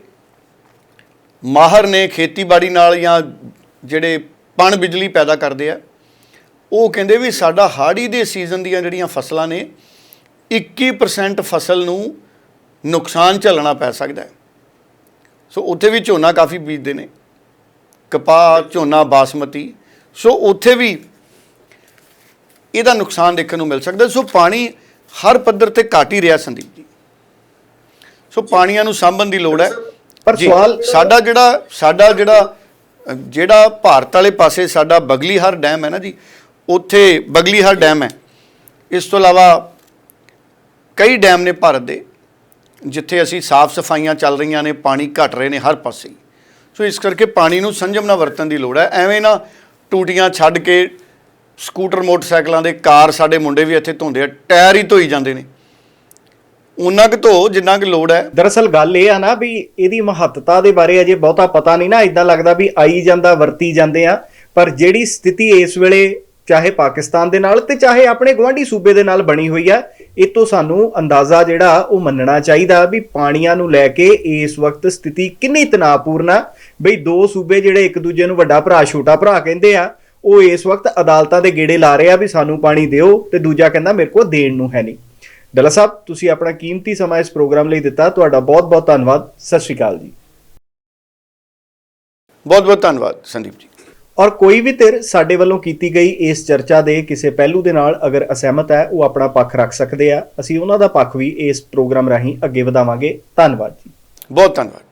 B: ਮਾਹਰ ਨੇ, ਖੇਤੀਬਾੜੀ ਨਾਲ ਜਾਂ ਜਿਹੜੇ ਪਣ ਬਿਜਲੀ ਪੈਦਾ ਕਰਦੇ ਆ। ਉਹ ਕਹਿੰਦੇ ਵੀ ਸਾਡਾ ਹਾੜੀ ਦੇ ਸੀਜ਼ਨ ਦੀਆਂ ਜਿਹੜੀਆਂ ਫਸਲਾਂ ਨੇ 21% ਫਸਲ ਨੂੰ ਨੁਕਸਾਨ ਝੱਲਣਾ ਪੈ ਸਕਦਾ ਹੈ। ਸੋ ਉੱਥੇ ਵੀ ਝੋਨਾ ਕਾਫੀ ਬੀਜਦੇ ਨੇ। ਕਪਾਹ ਝੋਨਾ ਬਾਸਮਤੀ ਸੋ ਉੱਥੇ ਵੀ ਇਹਦਾ ਨੁਕਸਾਨ ਦੇਖਣ ਨੂੰ ਮਿਲ ਸਕਦਾ। ਸੋ ਪਾਣੀ ਹਰ ਪੱਧਰ ਤੇ ਘਟ ਹੀ ਰਿਹਾ ਸੰਦੀਪ ਜੀ। ਸੋ ਪਾਣੀਆਂ ਨੂੰ ਸਾਂਭਣ ਦੀ ਲੋੜ ਹੈ।
A: ਪਰ ਸਵਾਲ-
B: ਸਾਡਾ ਜਿਹੜਾ ਸਾਡਾ ਜਿਹੜਾ ਜਿਹੜਾ ਭਾਰਤ ਵਾਲੇ ਪਾਸੇ ਸਾਡਾ ਬਗਲੀਹਰ ਡੈਮ ਹੈ ਨਾ ਜੀ, ਉੱਥੇ ਬਗਲੀਹਰ ਡੈਮ ਹੈ। ਇਸ ਤੋਂ ਇਲਾਵਾ ਕਈ ਡੈਮ ਨੇ ਭਾਰਤ ਦੇ, ਜਿੱਥੇ ਅਸੀਂ ਸਾਫ਼ ਸਫਾਈਆਂ ਚੱਲ ਰਹੀਆਂ ਨੇ, ਪਾਣੀ ਘਟ ਰਹੇ ਨੇ ਹਰ ਪਾਸੇ ਹੀ। ਸੋ ਇਸ ਕਰਕੇ ਪਾਣੀ ਨੂੰ ਸੰਜਮ ਨਾਲ ਵਰਤਣ ਦੀ ਲੋੜ ਹੈ। ਐਵੇਂ ਨਾ ਟੂਟੀਆਂ ਛੱਡ ਕੇ ਸਕੂਟਰ, ਮੋਟਰਸਾਈਕਲਾਂ ਦੇ ਕਾਰ ਸਾਡੇ ਮੁੰਡੇ ਵੀ ਇੱਥੇ ਧੋਂਦੇ ਆ, ਟਾਇਰ ਹੀ ਧੋਈ ਜਾਂਦੇ ਨੇ। ਉਹਨਾਂ ਕੁ ਧੋ ਜਿੰਨਾ ਕੁ ਲੋੜ ਹੈ।
A: ਦਰਅਸਲ ਗੱਲ ਇਹ ਆ ਨਾ ਵੀ ਇਹਦੀ ਮਹੱਤਤਾ ਦੇ ਬਾਰੇ ਅਜੇ ਬਹੁਤਾ ਪਤਾ ਨਹੀਂ ਨਾ ਇਦਾਂ ਲੱਗਦਾ ਵੀ ਆਈ ਜਾਂਦਾ, ਵਰਤੀ ਜਾਂਦੇ ਆ। ਪਰ ਜਿਹੜੀ ਸਥਿਤੀ ਇਸ ਵੇਲੇ ਚਾਹੇ ਪਾਕਿਸਤਾਨ ਦੇ ਨਾਲ ਤੇ ਚਾਹੇ ਆਪਣੇ ਗਵਾਂਢੀ ਸੂਬੇ ਦੇ ਨਾਲ ਬਣੀ ਹੋਈ ਆ, ਇਹ ਤੋਂ ਸਾਨੂੰ ਅੰਦਾਜ਼ਾ ਜਿਹੜਾ ਉਹ ਮੰਨਣਾ ਚਾਹੀਦਾ ਵੀ ਪਾਣੀਆਂ ਨੂੰ ਲੈ ਕੇ ਇਸ ਵਕਤ ਸਥਿਤੀ ਕਿੰਨੀ ਤਣਾਅਪੂਰਨ ਆ। ਬਈ ਦੋ ਸੂਬੇ ਜਿਹੜੇ ਇੱਕ ਦੂਜੇ ਨੂੰ ਵੱਡਾ ਭਰਾ, ਛੋਟਾ ਭਰਾ ਕਹਿੰਦੇ ਆ, ਉਹ ਇਸ ਵਕਤ ਅਦਾਲਤਾਂ ਦੇ ਗੇੜੇ ਲਾ ਰਹੇ ਆ ਵੀ ਸਾਨੂੰ ਪਾਣੀ ਦਿਓ ਤੇ ਦੂਜਾ ਕਹਿੰਦਾ ਮੇਰੇ ਕੋਲ ਦੇਣ ਨੂੰ ਹੈ ਨਹੀਂ। ਡੱਲਾ ਸਾਹਿਬ ਤੁਸੀਂ ਆਪਣਾ ਕੀਮਤੀ ਸਮਾਂ ਇਸ ਪ੍ਰੋਗਰਾਮ ਲਈ ਦਿੱਤਾ ਤੁਹਾਡਾ ਬਹੁਤ-ਬਹੁਤ ਧੰਨਵਾਦ ਸਤਿ ਸ਼੍ਰੀ ਅਕਾਲ ਜੀ।
B: ਬਹੁਤ ਬਹੁਤ ਧੰਨਵਾਦ ਸੰਦੀਪ ਜੀ।
A: ਔਰ ਕੋਈ ਵੀ ਧਿਰ ਸਾਡੇ ਵੱਲੋਂ ਕੀਤੀ ਗਈ ਇਸ ਚਰਚਾ ਦੇ ਕਿਸੇ ਪਹਿਲੂ ਦੇ ਨਾਲ ਅਗਰ ਅਸਹਿਮਤ ਹੈ ਉਹ ਆਪਣਾ ਪੱਖ ਰੱਖ ਸਕਦੇ ਆ। ਅਸੀਂ ਉਹਨਾਂ ਦਾ ਪੱਖ ਵੀ ਇਸ ਪ੍ਰੋਗਰਾਮ ਰਾਹੀਂ ਅੱਗੇ ਵਧਾਵਾਂਗੇ। ਧੰਨਵਾਦ ਜੀ।
B: ਬਹੁਤ ਧੰਨਵਾਦ।